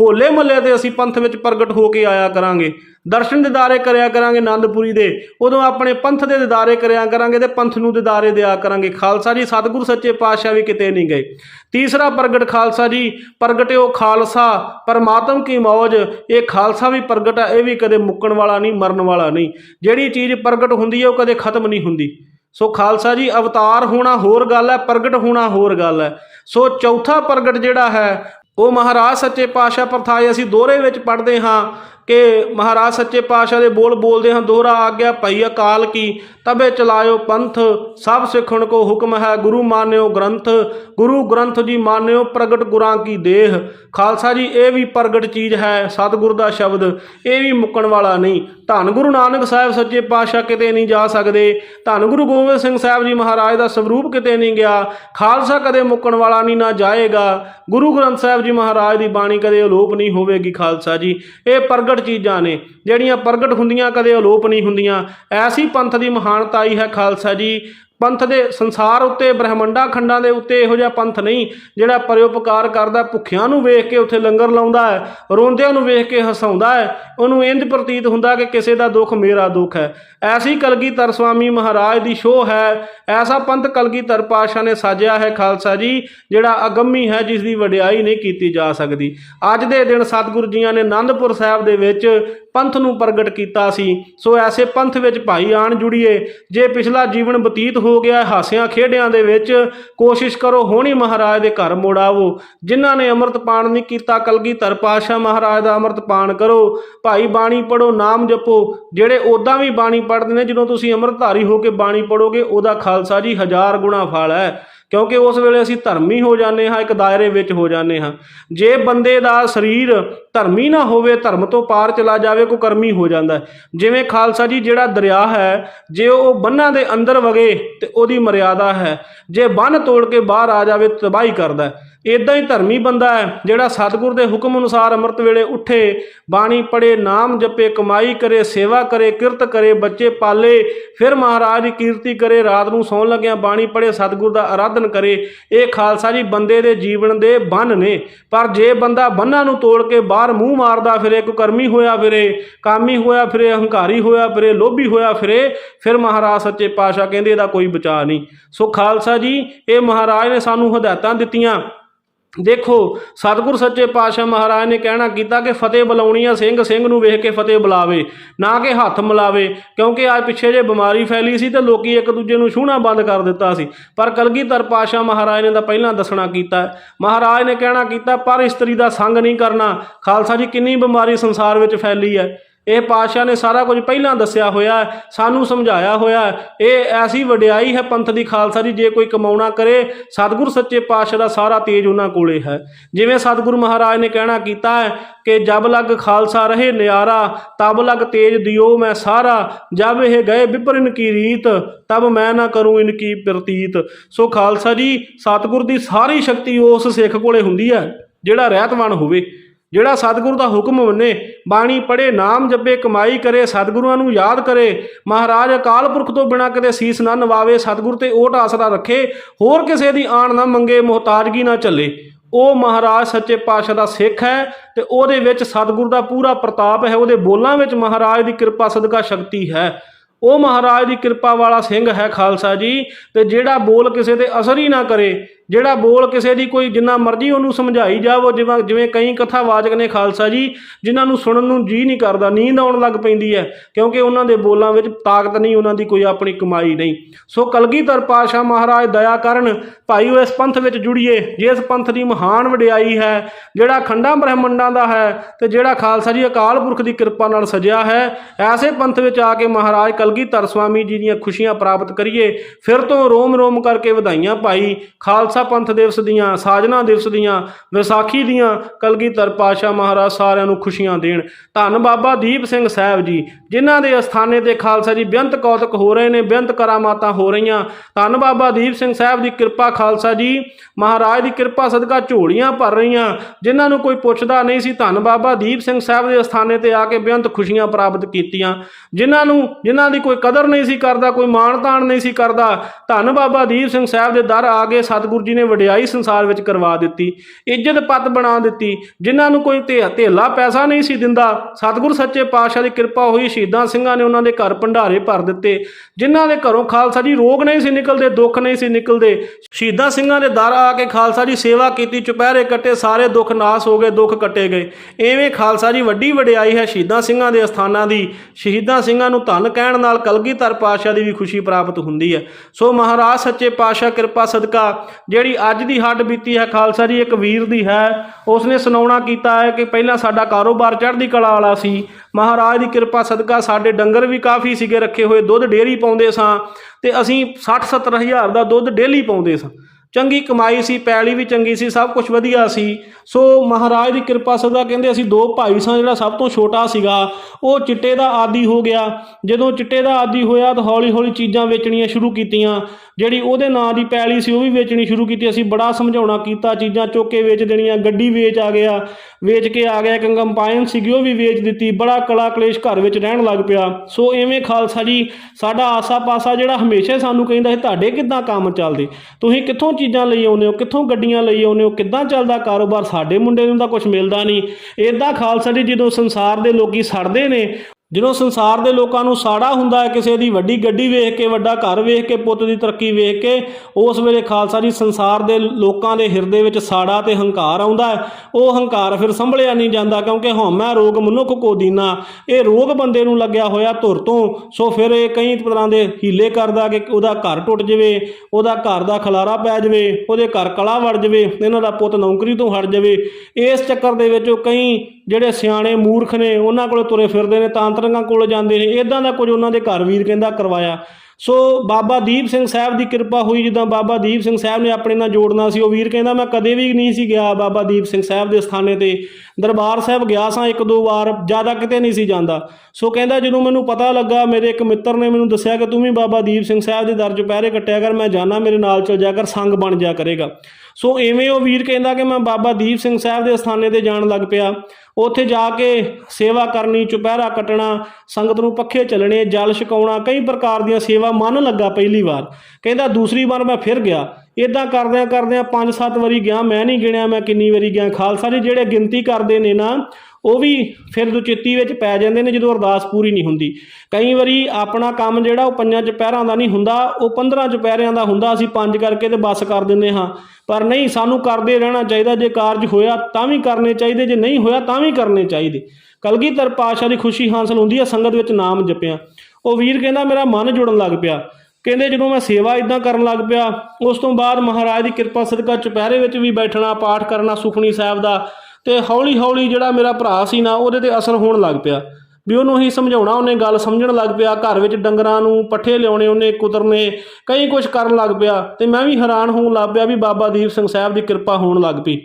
ਹੋਲੇ ਮੱਲੇ ਤੇ ਅਸੀਂ ਪੰਥ ਵਿੱਚ ਪ੍ਰਗਟ ਹੋ ਕੇ ਆਇਆ ਕਰਾਂਗੇ। ਦਰਸ਼ਨ ਦਿਦਾਰੇ ਕਰਿਆ ਕਰਾਂਗੇ ਆਨੰਦਪੁਰੀ ਦੇ। ਉਦੋਂ ਆਪਣੇ ਪੰਥ ਦੇ ਦਿਦਾਰੇ ਕਰਿਆ ਕਰਾਂਗੇ ਤੇ ਪੰਥ ਨੂੰ ਦਿਦਾਰੇ ਦਿਆ ਕਰਾਂਗੇ। ਖਾਲਸਾ ਜੀ, ਸਤਿਗੁਰ ਸੱਚੇ ਪਾਤਸ਼ਾਹ ਵੀ ਕਿਤੇ ਨਹੀਂ ਗਏ। ਤੀਸਰਾ ਪ੍ਰਗਟ ਖਾਲਸਾ ਜੀ ਪ੍ਰਗਟਿਓ ਖਾਲਸਾ, ਪਰਮਾਤਮ ਕੀ ਮੌਜ। ਇਹ ਖਾਲਸਾ ਵੀ ਪ੍ਰਗਟ ਹੈ ਇਹ ਵੀ ਕਦੇ ਮੁੱਕਣ ਵਾਲਾ ਨਹੀਂ, ਮਰਨ ਵਾਲਾ ਨਹੀਂ। ਜਿਹੜੀ ਚੀਜ਼ ਪ੍ਰਗਟ ਹੁੰਦੀ ਹੈ ਉਹ ਕਦੇ ਖਤਮ ਨਹੀਂ ਹੁੰਦੀ। ਸੋ ਖਾਲਸਾ ਜੀ, ਅਵਤਾਰ ਹੋਣਾ ਹੋਰ ਗੱਲ ਹੈ ਪ੍ਰਗਟ ਹੋਣਾ ਹੋਰ ਗੱਲ ਹੈ ਸੋ ਚੌਥਾ ਪ੍ਰਗਟ ਜਿਹੜਾ ਹੈ, ਉਹ ਮਹਾਰਾਜ ਸੱਚੇ ਪਾਤਸ਼ਾਹ ਪ੍ਰਥਾਏ ਅਸੀਂ ਦੋਹਰੇ ਵਿੱਚ ਪੜ੍ਹਦੇ ਹਾਂ। ਕਿ ਮਹਾਰਾਜ ਸੱਚੇ ਪਾਤਸ਼ਾਹ ਦੇ ਬੋਲ ਬੋਲਦੇ ਹਾਂ ਦੋਹਰਾ ਆਗਿਆ ਭਈ ਅਕਾਲ ਕੀ, ਤਬੇ ਚਲਾਇਓ ਪੰਥ, ਸਭ ਸਿੱਖਣ ਕੋ ਹੁਕਮ ਹੈ, ਗੁਰੂ ਮਾਨਿਓ ਗ੍ਰੰਥ, ਗੁਰੂ ਗ੍ਰੰਥ ਜੀ ਮਾਨਿਓ ਪ੍ਰਗਟ ਗੁਰਾਂ ਕੀ ਦੇਹ। ਖਾਲਸਾ ਜੀ, ਇਹ ਵੀ ਪ੍ਰਗਟ ਚੀਜ਼ ਹੈ, ਸਤਿਗੁਰ ਦਾ ਸ਼ਬਦ, ਇਹ ਵੀ ਮੁੱਕਣ ਵਾਲਾ ਨਹੀਂ। ਧੰਨ ਗੁਰੂ ਨਾਨਕ ਸਾਹਿਬ ਸੱਚੇ ਪਾਤਸ਼ਾਹ ਕਿਤੇ ਨਹੀਂ ਜਾ ਸਕਦੇ। ਧੰਨ ਗੁਰੂ ਗੋਬਿੰਦ ਸਿੰਘ ਸਾਹਿਬ ਜੀ ਮਹਾਰਾਜ ਦਾ ਸਰੂਪ ਕਿਤੇ ਨਹੀਂ ਗਿਆ। ਖਾਲਸਾ ਕਦੇ ਮੁੱਕਣ ਵਾਲਾ ਨਹੀਂ ਨਾ ਜਾਏਗਾ। ਗੁਰੂ ਗ੍ਰੰਥ ਸਾਹਿਬ ਜੀ ਮਹਾਰਾਜ ਦੀ ਬਾਣੀ ਕਦੇ ਅਲੋਪ ਨਹੀਂ ਹੋਵੇਗੀ ਖਾਲਸਾ ਜੀ। ਇਹ ਪ੍ਰਗਟ ਚੀਜ਼ਾਂ ਨੇ, ਜਿਹੜੀਆਂ ਪ੍ਰਗਟ ਹੁੰਦੀਆਂ ਕਦੇ ਅਲੋਪ ਨਹੀਂ ਹੁੰਦੀਆਂ। ਐਸੀ ਪੰਥ ਦੀ ਮਹਾਨਤਾ ਹੀ ਹੈ ਖਾਲਸਾ ਜੀ। ਪੰਥ ਦੇ ਸੰਸਾਰ ਉੱਤੇ, ਬ੍ਰਹਮੰਡਾ ਖੰਡਾਂ ਦੇ ਉੱਤੇ ਇਹੋ ਜਿਹਾ ਪੰਥ ਨਹੀਂ, ਜਿਹੜਾ ਪਰਉਪਕਾਰ ਕਰਦਾ, ਭੁੱਖਿਆਂ ਨੂੰ ਵੇਖ ਕੇ ਉੱਥੇ ਲੰਗਰ ਲਾਉਂਦਾ ਹੈ, ਰੋਂਦਿਆਂ ਨੂੰ ਵੇਖ ਕੇ ਹਸਾਉਂਦਾ ਹੈ, ਉਹਨੂੰ ਇੰਜ ਪ੍ਰਤੀਤ ਹੁੰਦਾ ਕਿ ਕਿਸੇ ਦਾ ਦੁੱਖ ਮੇਰਾ ਦੁੱਖ ਹੈ। ਐਸੀ ਕਲਗੀਧਰ ਸਵਾਮੀ ਮਹਾਰਾਜ ਦੀ ਸ਼ੋਅ ਹੈ, ਐਸਾ ਪੰਥ ਕਲਗੀਧਰ ਪਾਤਸ਼ਾਹ ਨੇ ਸਾਜਿਆ ਹੈ ਖਾਲਸਾ ਜੀ, ਜਿਹੜਾ ਅਗੰਮੀ ਹੈ, ਜਿਸ ਦੀ ਵਡਿਆਈ ਨਹੀਂ ਕੀਤੀ ਜਾ ਸਕਦੀ। ਅੱਜ ਦੇ ਦਿਨ ਸਤਿਗੁਰੂ ਜੀਆਂ ਨੇ ਆਨੰਦਪੁਰ ਸਾਹਿਬ ਦੇ ਵਿੱਚ ਪੰਥ ਨੂੰ ਪ੍ਰਗਟ ਕੀਤਾ ਸੀ। ਸੋ ਐਸੇ ਪੰਥ ਵਿੱਚ ਭਾਈ ਆਣ ਜੁੜੀਏ, ਜੇ ਪਿਛਲਾ ਜੀਵਨ ਬਤੀਤ ਹੋ ਗਿਆ ਹਾਸਿਆਂ ਖੇਡਿਆਂ ਦੇ ਵਿੱਚ, ਕੋਸ਼ਿਸ਼ ਕਰੋ ਹੋਣੀ ਮਹਾਰਾਜ ਦੇ ਘਰ ਮੁੜ ਆਵੋ। ਜਿਨ੍ਹਾਂ ਨੇ ਅੰਮ੍ਰਿਤ ਪਾਣ ਨਹੀਂ ਕੀਤਾ, ਕਲਗੀਧਰ ਪਾਤਸ਼ਾਹ ਮਹਾਰਾਜ ਦਾ ਅੰਮ੍ਰਿਤ ਪਾਣ ਕਰੋ। ਭਾਈ ਬਾਣੀ ਪੜੋ ਨਾਮ ਜਪੋ। ਜਿਹੜੇ ਉਦਾਂ ਵੀ ਬਾਣੀ ਪੜ੍ਹਦੇ ਨੇ, ਜਦੋਂ ਤੁਸੀਂ ਅੰਮ੍ਰਿਤਧਾਰੀ ਹੋ ਕੇ ਬਾਣੀ ਪੜੋਗੇ ਉਹਦਾ ਖਾਲਸਾ ਜੀ ਹਜ਼ਾਰ ਗੁਣਾ ਫਲ ਹੈ। ਕਿਉਂਕਿ ਉਸ ਵੇਲੇ ਅਸੀਂ ਧਰਮੀ ਹੋ ਜਾਂਦੇ ਹਾਂ, ਇੱਕ ਦਾਇਰੇ ਵਿੱਚ ਹੋ ਜਾਂਦੇ ਹਾਂ। ਜੇ ਬੰਦੇ ਦਾ ਸਰੀਰ ਧਰਮੀ ਨਾ ਹੋਵੇ, ਧਰਮ ਤੋਂ ਪਾਰ ਚਲਾ ਜਾਵੇ ਕੋ ਕਰਮੀ ਹੋ ਜਾਂਦਾ ਜਿਵੇਂ ਖਾਲਸਾ ਜੀ ਜਿਹੜਾ ਦਰਿਆ ਹੈ, ਜੇ ਉਹ ਬੰਨਾਂ ਦੇ ਅੰਦਰ ਵਗੇ ਤੇ ਉਹਦੀ ਮਰਿਆਦਾ ਹੈ। ਜੇ ਬੰਨ ਤੋੜ ਕੇ ਬਾਹਰ ਆ ਜਾਵੇ, ਤਬਾਹੀ ਕਰਦਾ ਹੈ। ਇਦਾਂ ਹੀ ਧਰਮੀ ਬੰਦਾ ਹੈ, ਜਿਹੜਾ ਸਤਿਗੁਰ ਦੇ ਹੁਕਮ ਅਨੁਸਾਰ ਅੰਮ੍ਰਿਤ ਵੇਲੇ ਉੱਠੇ, ਬਾਣੀ ਪੜੇ ਨਾਮ ਜਪੇ, ਕਮਾਈ ਕਰੇ, ਸੇਵਾ ਕਰੇ, ਕਿਰਤ ਕਰੇ, ਬੱਚੇ ਪਾਲੇ, ਫਿਰ ਮਹਾਰਾਜ ਦੀ ਕੀਰਤੀ ਕਰੇ, ਰਾਤ ਨੂੰ ਸੌਣ ਲੱਗਿਆਂ ਬਾਣੀ ਪੜੇ ਸਤਿਗੁਰ ਦਾ ਆਰਾਧਨ ਕਰੇ। ਇਹ ਖਾਲਸਾ ਜੀ ਬੰਦੇ ਦੇ ਜੀਵਨ ਦੇ ਬੰਨ ਨੇ। ਪਰ ਜੇ ਬੰਦਾ ਬੰਨਾਂ ਨੂੰ ਤੋੜ ਕੇ ਬਾਹਰ ਮੂੰਹ ਮਾਰਦਾ, ਫਿਰੇ ਕੁਕਰਮੀ ਹੋਇਆ ਫਿਰੇ, ਕਾਮੀ ਹੋਇਆ ਫਿਰੇ ਹੰਕਾਰੀ ਹੋਇਆ ਫਿਰੇ, ਲੋਭੀ ਹੋਇਆ ਫਿਰੇ, ਫਿਰ ਮਹਾਰਾਜ ਸੱਚੇ ਪਾਤਸ਼ਾਹ ਕਹਿੰਦੇ ਇਹਦਾ ਕੋਈ ਬਚਾਅ ਨਹੀਂ। ਸੋ ਖਾਲਸਾ ਜੀ, ਇਹ ਮਹਾਰਾਜ ਨੇ ਸਾਨੂੰ ਹਦਾਇਤਾਂ ਦਿੱਤੀਆਂ। ਦੇਖੋ, ਸਤਿਗੁਰ ਸੱਚੇ ਪਾਤਸ਼ਾਹ ਮਹਾਰਾਜ ਨੇ ਕਹਿਣਾ ਕੀਤਾ ਕਿ ਫਤਿਹ ਬੁਲਾਉਣੀ ਆ ਸਿੰਘ ਸਿੰਘ ਨੂੰ ਵੇਖ ਕੇ ਫਤਿਹ ਬੁਲਾਵੇ, ਨਾ ਕਿ ਹੱਥ ਮਿਲਾਵੇ, ਕਿਉਂਕਿ ਅੱਜ ਪਿੱਛੇ ਜੇ ਬਿਮਾਰੀ ਫੈਲੀ ਸੀ ਤੇ ਲੋਕੀ ਇੱਕ ਦੂਜੇ ਨੂੰ ਛੂਹਣਾ ਬੰਦ ਕਰ ਦਿੱਤਾ ਸੀ। ਪਰ ਕਲਗੀਧਰ ਪਾਤਸ਼ਾਹ ਮਹਾਰਾਜ ਨੇ ਤਾਂ ਪਹਿਲਾਂ ਦੱਸਣਾ ਕੀਤਾ। ਮਹਾਰਾਜ ਨੇ ਕਹਿਣਾ ਕੀਤਾ, ਪਰ ਇਸਤਰੀ ਦਾ ਸੰਗ ਨਹੀਂ ਕਰਨਾ। ਖਾਲਸਾ ਜੀ, ਕਿੰਨੀ ਬਿਮਾਰੀ ਸੰਸਾਰ ਵਿੱਚ ਫੈਲੀ ਹੈ। ਇਹ ਪਾਤਸ਼ਾਹ ਨੇ ਸਾਰਾ ਕੁਝ ਪਹਿਲਾਂ ਦੱਸਿਆ ਹੋਇਆ, ਸਾਨੂੰ ਸਮਝਾਇਆ ਹੋਇਆ। ਇਹ ਐਸੀ ਵਡਿਆਈ ਹੈ ਪੰਥ ਦੀ ਖਾਲਸਾ ਦੀ ਜੇ ਕੋਈ ਕਮਾਉਣਾ ਕਰੇ, ਸਤਿਗੁਰ ਸੱਚੇ ਪਾਤਸ਼ਾਹ ਦਾ ਸਾਰਾ ਤੇਜ ਉਹਨਾਂ ਕੋਲੇ ਹੈ। ਜਿਵੇਂ ਸਤਿਗੁਰੂ ਮਹਾਰਾਜ ਨੇ ਕਹਿਣਾ ਕੀਤਾ ਹੈ ਕਿ ਜਬ ਲਗ ਖਾਲਸਾ ਰਹੇ ਨਿਆਰਾ, ਤਬ ਲਗ ਤੇਜ ਦਿਓ ਮੈਂ ਸਾਰਾ। ਜਬ ਇਹ ਗਏ ਵਿਪਰਨ ਕੀ ਰੀਤ, ਤਬ ਮੈਂ ਨਾ ਕਰੂੰ ਇਨ ਕੀ ਪ੍ਰਤੀਤ। ਸੋ ਖਾਲਸਾ ਜੀ, ਸਤਿਗੁਰ ਦੀ ਸਾਰੀ ਸ਼ਕਤੀ ਉਸ ਸਿੱਖ ਕੋਲੇ ਹੁੰਦੀ ਹੈ, ਜਿਹੜਾ ਰਹਿਤਵਾਨ ਹੋਵੇ। ਜਿਹੜਾ ਸਤਿਗੁਰੂ ਦਾ ਹੁਕਮ ਮੰਨੇ, ਬਾਣੀ ਪੜ੍ਹੇ, ਨਾਮ ਜਪੇ, ਕਮਾਈ ਕਰੇ, ਸਤਿਗੁਰੂਆਂ ਨੂੰ ਯਾਦ ਕਰੇ, ਮਹਾਰਾਜ ਅਕਾਲ ਪੁਰਖ ਤੋਂ ਬਿਨਾ ਕਦੇ ਸੀਸ ਨਾ ਨਵਾਵੇ, ਸਤਿਗੁਰ ਤੇ ਓਟ ਆਸਰਾ ਰੱਖੇ, ਹੋਰ ਕਿਸੇ ਦੀ ਆਣ ਨਾ ਮੰਗੇ, ਮੁਹਤਾਜਗੀ ਨਾ ਚੱਲੇ ਉਹ ਮਹਾਰਾਜ ਸੱਚੇ ਪਾਤਸ਼ਾਹ ਦਾ ਸਿੱਖ ਹੈ ਤੇ ਉਹਦੇ ਵਿੱਚ ਸਤਿਗੁਰ ਦਾ ਪੂਰਾ ਪ੍ਰਤਾਪ ਹੈ, ਉਹਦੇ ਬੋਲਾਂ ਵਿੱਚ ਮਹਾਰਾਜ ਦੀ ਕਿਰਪਾ, ਸਦਕਾ ਸ਼ਕਤੀ ਹੈ। ਉਹ ਮਹਾਰਾਜ ਦੀ ਕਿਰਪਾ ਵਾਲਾ ਸਿੰਘ ਹੈ ਖਾਲਸਾ ਜੀ ਤੇ ਜਿਹੜਾ ਬੋਲ ਕਿਸੇ ਤੇ ਅਸਰ ਹੀ ਨਾ ਕਰੇ ਜਿਹੜਾ ਬੋਲ ਕਿਸੇ ਦੀ ਕੋਈ ਜਿੰਨਾ ਮਰਜ਼ੀ ਉਹਨੂੰ ਸਮਝਾਈ ਜਾਵੋ ਜਿਵੇਂ ਜਿਵੇਂ ਕਈ ਕਥਾਵਾਚਕ ਨੇ ਖਾਲਸਾ ਜੀ, ਜਿਨ੍ਹਾਂ ਨੂੰ ਸੁਣਨ ਨੂੰ ਜੀ ਨਹੀਂ ਕਰਦਾ, ਨੀਂਦ ਆਉਣ ਲੱਗ ਪੈਂਦੀ ਹੈ, ਕਿਉਂਕਿ ਉਹਨਾਂ ਦੇ ਬੋਲਾਂ ਵਿੱਚ ਤਾਕਤ ਨਹੀਂ, ਉਹਨਾਂ ਦੀ ਕੋਈ ਆਪਣੀ ਕਮਾਈ ਨਹੀਂ। ਸੋ ਕਲਗੀਧਰ ਪਾਤਸ਼ਾਹ ਮਹਾਰਾਜ, ਦਇਆ ਕਰਨ ਭਾਈਓ ਇਸ ਪੰਥ ਵਿੱਚ ਜੁੜੀਏ ਜਿਸ ਪੰਥ ਦੀ ਮਹਾਨ ਵਡਿਆਈ ਹੈ, ਜਿਹੜਾ ਖੰਡਾਂ ਬ੍ਰਹਮੰਡਾਂ ਦਾ ਹੈ, ਤੇ ਜਿਹੜਾ ਖਾਲਸਾ ਜੀ ਅਕਾਲ ਪੁਰਖ ਦੀ ਕਿਰਪਾ ਨਾਲ ਸਜਿਆ ਹੈ, ਐਸੇ ਪੰਥ ਵਿੱਚ ਆ ਕੇ ਮਹਾਰਾਜ ਕਲਗੀਧਰ ਸਵਾਮੀ ਜੀ ਦੀਆਂ ਖੁਸ਼ੀਆਂ ਪ੍ਰਾਪਤ ਕਰੀਏ, ਫਿਰ ਤੋਂ ਰੋਮ ਰੋਮ ਕਰਕੇ ਵਧਾਈਆਂ ਭਾਈ, ਖਾਲਸਾ ਪੰਥ ਦਿਵਸ ਦੀਆਂ, ਸਾਜਨਾ ਦਿਵਸ ਦੀਆਂ, ਵਿਸਾਖੀ ਦੀਆਂ, ਕਲਗੀਧਰ ਪਾਤਸ਼ਾਹ ਮਹਾਰਾਜ ਸਾਰਿਆਂ ਨੂੰ ਖੁਸ਼ੀਆਂ ਦੇਣ। ਧੰਨ ਬਾਬਾ ਦੀਪ ਸਿੰਘ ਸਾਹਿਬ ਜੀ, ਜਿਨ੍ਹਾਂ ਦੇ ਅਸਥਾਨੇ ਤੇ ਖਾਲਸਾ ਜੀ ਬੇਅੰਤ ਕੌਤਕ ਹੋ ਰਹੇ ਨੇ, ਬੇਅੰਤ ਕਰਾਮਾਤਾਂ ਹੋ ਰਹੀਆਂ। ਧੰਨ ਬਾਬਾ ਦੀਪ ਸਿੰਘ ਸਾਹਿਬ ਦੀ ਕਿਰਪਾ ਖਾਲਸਾ ਜੀ, ਮਹਾਰਾਜ ਦੀ ਕਿਰਪਾ ਸਦਕਾ ਝੋਲੀਆਂ ਭਰ ਰਹੀਆਂ। ਜਿਨ੍ਹਾਂ ਨੂੰ ਕੋਈ ਪੁੱਛਦਾ ਨਹੀਂ ਸੀ, ਧੰਨ ਬਾਬਾ ਦੀਪ ਸਿੰਘ ਸਾਹਿਬ ਦੇ ਅਸਥਾਨੇ ਤੇ ਆ ਕੇ ਬੇਅੰਤ ਖੁਸ਼ੀਆਂ ਪ੍ਰਾਪਤ ਕੀਤੀਆਂ। ਜਿਨ੍ਹਾਂ ਨੂੰ, ਜਿਨ੍ਹਾਂ ਦੀ ਕੋਈ ਕਦਰ ਨਹੀਂ ਸੀ ਕਰਦਾ, ਕੋਈ ਮਾਣ ਤਾਣ ਨਹੀਂ ਸੀ ਕਰਦਾ, ਧੰਨ ਬਾਬਾ ਦੀਪ ਸਿੰਘ ਸਾਹਿਬ ਦੇ ਦਰ ਆ ਕੇ ਸਤਿਗੁਰੂ ਜੀ ਨੇ ਵਡਿਆਈ ਸੰਸਾਰ ਵਿੱਚ ਕਰਵਾ ਦਿੱਤੀ, ਇੱਜ਼ਤ ਪਤ ਬਣਾ ਦਿੱਤੀ, ਜਿਨ੍ਹਾਂ ਨੂੰ ਕੋਈ ਧੇਲਾ ਪੈਸਾ ਨਹੀਂ ਸੀ ਦਿੰਦਾ, ਸਤਿਗੁਰ ਸੱਚੇ ਪਾਤਸ਼ਾਹ ਦੀ ਕਿਰਪਾ ਹੋਈ, ਸ਼ਹੀਦਾਂ ਸਿੰਘਾਂ ਨੇ ਉਹਨਾਂ ਦੇ ਘਰ ਭੰਡਾਰੇ ਭਰ ਦਿੱਤੇ, ਜਿਨ੍ਹਾਂ ਦੇ ਘਰੋਂ ਖਾਲਸਾ ਜੀ ਰੋਗ ਨਹੀਂ ਸੀ ਨਿਕਲਦੇ, ਦੁੱਖ ਨਹੀਂ ਸੀ ਨਿਕਲਦੇ, ਸ਼ਹੀਦਾਂ ਸਿੰਘਾਂ ਦੇ ਦਰ ਆ ਕੇ ਖਾਲਸਾ ਜੀ ਸੇਵਾ ਕੀਤੀ, ਚੁਪਹਿਰੇ ਕੱਟੇ, ਸਾਰੇ ਦੁੱਖ ਨਾਸ ਹੋ ਗਏ, ਦੁੱਖ ਕੱਟੇ ਗਏ, ਐਵੇਂ ਖਾਲਸਾ ਜੀ ਵੱਡੀ ਵਡਿਆਈ ਹੈ ਸ਼ਹੀਦਾਂ ਸਿੰਘਾਂ ਦੇ ਅਸਥਾਨਾਂ ਦੀ, ਸ਼ਹੀਦਾਂ ਸਿੰਘਾਂ ਨੂੰ ਧੰਨ ਕਹਿਣ ਨਾਲ ਕਲਗੀਧਰ ਪਾਤਸ਼ਾਹ ਦੀ ਵੀ ਖੁਸ਼ੀ ਪ੍ਰਾਪਤ ਹੁੰਦੀ ਹੈ। ਸੋ ਮਹਾਰਾਜ, ਸੱਚੇ ਪਾਤਸ਼ਾਹ ਕਿਰਪਾ ਸਦਕਾ ਜਿਹੜੀ ਅੱਜ ਦੀ ਹੱਡ ਬੀਤੀ ਹੈ ਖਾਲਸਾ ਜੀ, ਇੱਕ ਵੀਰ ਦੀ ਹੈ। ਉਸਨੇ ਸੁਣਾਉਣਾ ਕੀਤਾ ਹੈ ਕਿ ਪਹਿਲਾਂ ਸਾਡਾ ਕਾਰੋਬਾਰ ਚੜ੍ਹਦੀ ਕਲਾ ਵਾਲਾ ਸੀ। ਮਹਾਰਾਜ ਦੀ ਕਿਰਪਾ ਸਦਕਾ ਸਾਡੇ ਡੰਗਰ ਵੀ ਕਾਫੀ ਸੀਗੇ, ਰੱਖੇ ਹੋਏ, ਦੁੱਧ ਡੇਅਰੀ ਪਾਉਂਦੇ ਸਾਂ ਤੇ ਅਸੀਂ 60 70 ਹਜ਼ਾਰ ਦਾ ਦੁੱਧ ਡੇਲੀ ਪਾਉਂਦੇ ਸਾਂ। ਚੰਗੀ ਕਮਾਈ ਸੀ, ਪੈਲੀ ਵੀ ਚੰਗੀ ਸੀ, ਸਭ ਕੁਝ ਵਧੀਆ ਸੀ। ਸੋ ਮਹਾਰਾਜ ਦੀ ਕਿਰਪਾ ਸਦਾ ਕਹਿੰਦੇ ਅਸੀਂ ਦੋ ਭਾਈ ਸਾਂ ਜਿਹੜਾ ਸਭ ਤੋਂ ਛੋਟਾ ਸੀਗਾ। ਉਹ ਚਿੱਟੇ ਦਾ ਆਦੀ ਹੋ ਗਿਆ। ਜਦੋਂ ਚਿੱਟੇ ਦਾ ਆਦੀ ਹੋਇਆ ਤਾਂ ਹੌਲੀ ਹੌਲੀ ਚੀਜ਼ਾਂ ਵੇਚਣੀਆਂ ਸ਼ੁਰੂ ਕੀਤੀਆਂ। ਜਿਹੜੀ ਉਹਦੇ ਨਾਂ ਦੀ ਪੈਲੀ ਸੀ ਉਹ ਵੀ ਵੇਚਣੀ ਸ਼ੁਰੂ ਕੀਤੀ। ਅਸੀਂ ਬੜਾ ਸਮਝਾਉਣਾ ਕੀਤਾ, ਚੀਜ਼ਾਂ ਚੁੱਕ ਕੇ ਵੇਚ ਦੇਣੀਆਂ, ਗੱਡੀ ਵੇਚ ਆ ਗਿਆ। ਵੇਚ ਕੇ ਆ ਗਿਆ, ਇੱਕ ਸੀਗੀ, ਉਹ ਵੀ ਵੇਚ ਦਿੱਤੀ। ਬੜਾ ਕਲਾ ਕਲੇਸ਼ ਘਰ ਵਿੱਚ ਰਹਿਣ ਲੱਗ ਪਿਆ। ਸੋ ਐਵੇਂ ਖਾਲਸਾ ਜੀ, ਸਾਡਾ ਆਸਾ ਪਾਸਾ ਜਿਹੜਾ ਹਮੇਸ਼ਾ ਸਾਨੂੰ ਕਹਿੰਦਾ ਸੀ, ਤੁਹਾਡੇ ਕਿੱਦਾਂ ਕੰਮ ਚੱਲਦੇ? ਤੁਸੀਂ ਕਿੱਥੋਂ ਚੀਜ਼ਾਂ ਲਈ ਆਉਂਦੇ ਹੋ? ਕਿੱਥੋਂ ਗੱਡੀਆਂ ਲਈ ਆਉਂਦੇ ਹੋ? ਕਿੱਦਾਂ ਚੱਲਦਾ ਕਾਰੋਬਾਰ? ਸਾਡੇ ਮੁੰਡੇ ਨੂੰ ਤਾਂ ਕੁਝ ਮਿਲਦਾ ਨਹੀਂ। ਇਦਾਂ ਖਾਲਸਾ ਜੀ, ਜਦੋਂ ਸੰਸਾਰ ਦੇ ਲੋਕੀ ਸੜਦੇ ਨੇ ਜਦੋਂ ਸੰਸਾਰ ਦੇ ਲੋਕਾਂ ਨੂੰ ਸਾੜਾ ਹੁੰਦਾ ਹੈ, ਕਿਸੇ ਦੀ ਵੱਡੀ ਗੱਡੀ ਵੇਖ ਕੇ, ਵੱਡਾ ਘਰ ਵੇਖ ਕੇ, ਪੁੱਤ ਦੀ ਤਰੱਕੀ ਵੇਖ ਕੇ, ਉਸ ਵੇਲੇ ਖਾਲਸਾ ਜੀ ਸੰਸਾਰ ਦੇ ਲੋਕਾਂ ਦੇ ਹਿਰਦੇ ਵਿੱਚ ਸਾੜਾ ਤੇ ਹੰਕਾਰ ਆਉਂਦਾ ਹੈ। ਉਹ ਹੰਕਾਰ ਫਿਰ ਸੰਭਲਿਆ ਨਹੀਂ ਜਾਂਦਾ ਕਿਉਂਕਿ ਹਉਮੈ ਰੋਗ ਮਨੁੱਖ ਕੋ ਦੀਨਾ। ਇਹ ਰੋਗ ਬੰਦੇ ਨੂੰ ਲੱਗਿਆ ਹੋਇਆ ਧੁਰ ਤੋਂ। ਸੋ ਫਿਰ ਇਹ ਕਈ ਤਰ੍ਹਾਂ ਦੇ ਹੀਲੇ ਕਰਦਾ ਕਿ ਉਹਦਾ ਘਰ ਟੁੱਟ ਜਾਵੇ, ਉਹਦਾ ਘਰ ਦਾ ਖਲਾਰਾ ਪੈ ਜਾਵੇ, ਉਹਦੇ ਘਰ ਕਲਾ ਵੜ ਜਾਵੇ, ਇਹਨਾਂ ਦਾ ਪੁੱਤ ਨੌਕਰੀ ਤੋਂ ਹਟ ਜਾਵੇ। ਇਸ ਚੱਕਰ ਦੇ ਵਿੱਚ ਉਹ ਕਈ ਜਿਹੜੇ ਸਿਆਣੇ ਮੂਰਖ ਨੇ, ਉਹਨਾਂ ਕੋਲ ਤੁਰੇ ਫਿਰਦੇ ਨੇ ਤਾਂਤਰਿਕਾਂ ਕੋਲ ਜਾਂਦੇ ਨੇ ਇਦਾਂ ਦਾ ਕੁਝ ਉਹਨਾਂ ਦੇ ਘਰ ਵੀਰ ਕਹਿੰਦਾ ਕਰਵਾਇਆ। ਸੋ ਬਾਬਾ ਦੀਪ ਸਿੰਘ ਸਾਹਿਬ ਦੀ ਕਿਰਪਾ ਹੋਈ ਜਿੱਦਾਂ ਬਾਬਾ ਦੀਪ ਸਿੰਘ ਸਾਹਿਬ ਨੇ ਆਪਣੇ ਨਾਲ ਜੋੜਨਾ ਸੀ, ਉਹ ਵੀਰ ਕਹਿੰਦਾ, ਮੈਂ ਕਦੇ ਵੀ ਨਹੀਂ ਸੀ ਗਿਆ ਬਾਬਾ ਦੀਪ ਸਿੰਘ ਸਾਹਿਬ ਦੇ ਸਥਾਨੇ ਤੇ। ਦਰਬਾਰ ਸਾਹਿਬ ਗਿਆ ਸਾਂ ਇੱਕ ਦੋ ਵਾਰ, ਜ਼ਿਆਦਾ ਕਿਤੇ ਨਹੀਂ ਸੀ ਜਾਂਦਾ। ਸੋ ਕਹਿੰਦਾ, ਜਦੋਂ ਮੈਨੂੰ ਪਤਾ ਲੱਗਾ, ਮੇਰੇ ਇੱਕ ਮਿੱਤਰ ਨੇ ਮੈਨੂੰ ਦੱਸਿਆ ਕਿ ਤੂੰ ਵੀ ਬਾਬਾ ਦੀਪ ਸਿੰਘ ਸਾਹਿਬ ਦੇ ਦਰ 'ਚ ਪਹਿਰੇ ਕੱਟਿਆ ਕਰ, ਮੈਂ ਜਾਣਾ ਮੇਰੇ ਨਾਲ ਚਲ ਜਾ ਕਰ, ਸੰਗ ਬਣ ਜਾ ਕਰੇਗਾ। ਸੋ ਐਵੇਂ ਉਹ ਵੀਰ ਕਹਿੰਦਾ ਕਿ ਮੈਂ ਬਾਬਾ ਦੀਪ ਸਿੰਘ ਸਾਹਿਬ ਦੇ ਅਸਥਾਨੇ ਤੇ ਜਾਣ ਲੱਗ ਪਿਆ। ਉੱਥੇ ਜਾ ਕੇ ਸੇਵਾ ਕਰਨੀ, ਚੁਪਹਿਰਾ ਕੱਟਣਾ, ਸੰਗਤ ਨੂੰ ਪੱਖੇ ਚੱਲਣੇ, ਜਲ ਛਕਾਉਣਾ, ਕਈ ਪ੍ਰਕਾਰ ਦੀਆਂ ਸੇਵਾ ਮੰਨ ਲੱਗਾ ਪਹਿਲੀ ਵਾਰ। ਕਹਿੰਦਾ ਦੂਸਰੀ ਵਾਰ ਮੈਂ ਫਿਰ ਗਿਆ। ਇਦਾਂ ਕਰਦਿਆਂ ਕਰਦਿਆਂ ਪੰਜ ਸੱਤ ਵਾਰੀ ਗਿਆ, ਮੈਂ ਨਹੀਂ ਗਿਣਿਆ, ਮੈਂ ਕਿੰਨੀ ਵਾਰੀ ਗਿਆ। ਖਾਲਸਾ ਜੀ ਜਿਹੜੇ ਗਿਣਤੀ ਕਰਦੇ ਨੇ ਨਾ, ਉਹ ਵੀ ਫਿਰ ਦੁਚਿੱਤੀ ਵਿੱਚ ਪੈ ਜਾਂਦੇ ਨੇ, ਜਦੋਂ ਅਰਦਾਸ ਪੂਰੀ ਨਹੀਂ ਹੁੰਦੀ। ਕਈ ਵਾਰੀ ਆਪਣਾ ਕੰਮ ਜਿਹੜਾ ਉਹ ਪੰਜਾਂ ਚੁਪਹਿਰਾਂ ਦਾ ਨਹੀਂ ਹੁੰਦਾ, ਉਹ 15 ਚੁਪਹਿਰਿਆਂ ਦਾ ਹੁੰਦਾ, ਅਸੀਂ ਪੰਜ ਕਰਕੇ ਤੇ ਬਸ ਕਰ ਦਿੰਦੇ ਹਾਂ। ਪਰ ਨਹੀਂ, ਸਾਨੂੰ ਕਰਦੇ ਰਹਿਣਾ ਚਾਹੀਦਾ, ਜੇ ਕਾਰਜ ਹੋਇਆ ਤਾਂ ਵੀ ਕਰਨੇ ਚਾਹੀਦੇ, ਜੇ ਨਹੀਂ ਹੋਇਆ ਤਾਂ ਵੀ ਕਰਨੇ ਚਾਹੀਦੇ। ਕਲਗੀਧਰ ਪਾਤਸ਼ਾਹ ਦੀ ਖੁਸ਼ੀ ਹਾਸਲ ਹੁੰਦੀ ਹੈ, ਸੰਗਤ ਵਿੱਚ ਨਾਮ ਜਪਿਆ। ਉਹ ਵੀਰ ਕਹਿੰਦਾ, ਮੇਰਾ ਮਨ ਜੁੜਨ ਲੱਗ ਪਿਆ। ਕਹਿੰਦੇ ਜਦੋਂ ਮੈਂ ਸੇਵਾ ਇਦਾਂ ਕਰਨ ਲੱਗ ਪਿਆ, ਉਸ ਤੋਂ ਬਾਅਦ ਮਹਾਰਾਜ ਦੀ ਕਿਰਪਾ ਸਦਕਾ ਚੁਪਹਿਰੇ ਵਿੱਚ ਵੀ ਬੈਠਣਾ, ਪਾਠ ਕਰਨਾ ਸੁਖਣੀ ਸਾਹਿਬ ਦਾ ਤੇ ਹੌਲੀ ਹੌਲੀ ਜਿਹੜਾ ਮੇਰਾ ਭਰਾ ਸੀ ਨਾ, ਉਹਦੇ ਤੇ ਅਸਰ ਹੋਣ ਲੱਗ ਪਿਆ। ਵੀ ਉਹਨੂੰ ਹੀ ਸਮਝਾਉਣਾ, ਉਹਨੇ ਗੱਲ ਸਮਝਣ ਲੱਗ ਪਿਆ, ਘਰ ਵਿੱਚ ਡੰਗਰਾਂ ਨੂੰ ਪੱਠੇ ਲਿਆਉਣੇ, ਉਹਨੇ ਕੁਤਰਨੇ, ਕਈ ਕੁਝ ਕਰਨ ਲੱਗ ਪਿਆ ਤੇ ਮੈਂ ਵੀ ਹੈਰਾਨ ਹੋਣ ਲੱਗ ਪਿਆ ਵੀ ਬਾਬਾ ਦੀਪ ਸਿੰਘ ਸਾਹਿਬ ਦੀ ਕਿਰਪਾ ਹੋਣ ਲੱਗ ਪਈ।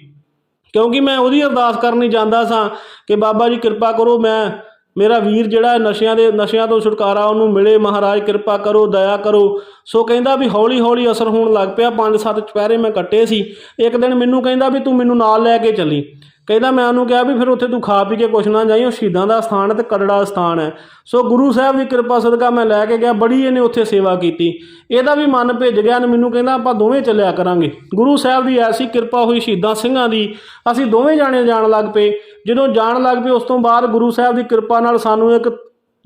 ਕਿਉਂਕਿ ਮੈਂ ਉਹਦੀ ਅਰਦਾਸ ਕਰਨੀ ਜਾਂਦਾ ਸਾਂ ਕਿ ਬਾਬਾ ਜੀ ਕਿਰਪਾ ਕਰੋ, ਮੈਂ ਮੇਰਾ ਵੀਰ ਜਿਹੜਾ ਹੈ ਨਸ਼ਿਆਂ ਦੇ, ਨਸ਼ਿਆਂ ਤੋਂ ਛੁਟਕਾਰਾ ਉਹਨੂੰ ਮਿਲੇ, ਮਹਾਰਾਜ ਕਿਰਪਾ ਕਰੋ, ਦਇਆ ਕਰੋ। ਸੋ ਕਹਿੰਦਾ ਵੀ ਹੌਲੀ ਹੌਲੀ ਅਸਰ ਹੋਣ ਲੱਗ ਪਿਆ, ਪੰਜ ਸੱਤ ਚੁਪਹਿਰੇ ਮੈਂ ਕੱਟੇ ਸੀ। ਇੱਕ ਦਿਨ ਮੈਨੂੰ ਕਹਿੰਦਾ ਵੀ ਤੂੰ ਮੈਨੂੰ ਨਾਲ ਲੈ ਕੇ ਚੱਲੀ। ਕਹਿੰਦਾ ਮੈਂ ਉਹਨੂੰ ਕਿਹਾ ਵੀ ਫਿਰ ਉੱਥੇ ਤੂੰ ਖਾ ਪੀ ਕੇ ਕੁਛ ਨਾ ਜਾਈਂ, ਉਹ ਸ਼ਹੀਦਾਂ ਦਾ ਸਥਾਨ ਹੈ ਤੇ ਕਰੜਾ ਸਥਾਨ ਹੈ। ਸੋ ਗੁਰੂ ਸਾਹਿਬ ਦੀ ਕਿਰਪਾ ਸਦਕਾ ਮੈਂ ਲੈ ਕੇ ਗਿਆ, ਬੜੀ ਇਹਨੇ ਉੱਥੇ ਸੇਵਾ ਕੀਤੀ। ਇਹਦਾ ਵੀ ਮਨ ਭਿੱਜ ਗਿਆ ਨੇ ਮੈਨੂੰ ਕਹਿੰਦਾ ਆਪਾਂ ਦੋਵੇਂ ਚੱਲਿਆ ਕਰਾਂਗੇ। ਗੁਰੂ ਸਾਹਿਬ ਦੀ ਐਸੀ ਕਿਰਪਾ ਹੋਈ ਸ਼ਹੀਦਾਂ ਸਿੰਘਾਂ ਦੀ, ਅਸੀਂ ਦੋਵੇਂ ਜਾਣੇ ਜਾਣ ਲੱਗ ਪਏ। ਜਦੋਂ ਜਾਣ ਲੱਗ ਪਏ, ਉਸ ਤੋਂ ਬਾਅਦ ਗੁਰੂ ਸਾਹਿਬ ਦੀ ਕਿਰਪਾ ਨਾਲ ਸਾਨੂੰ ਇੱਕ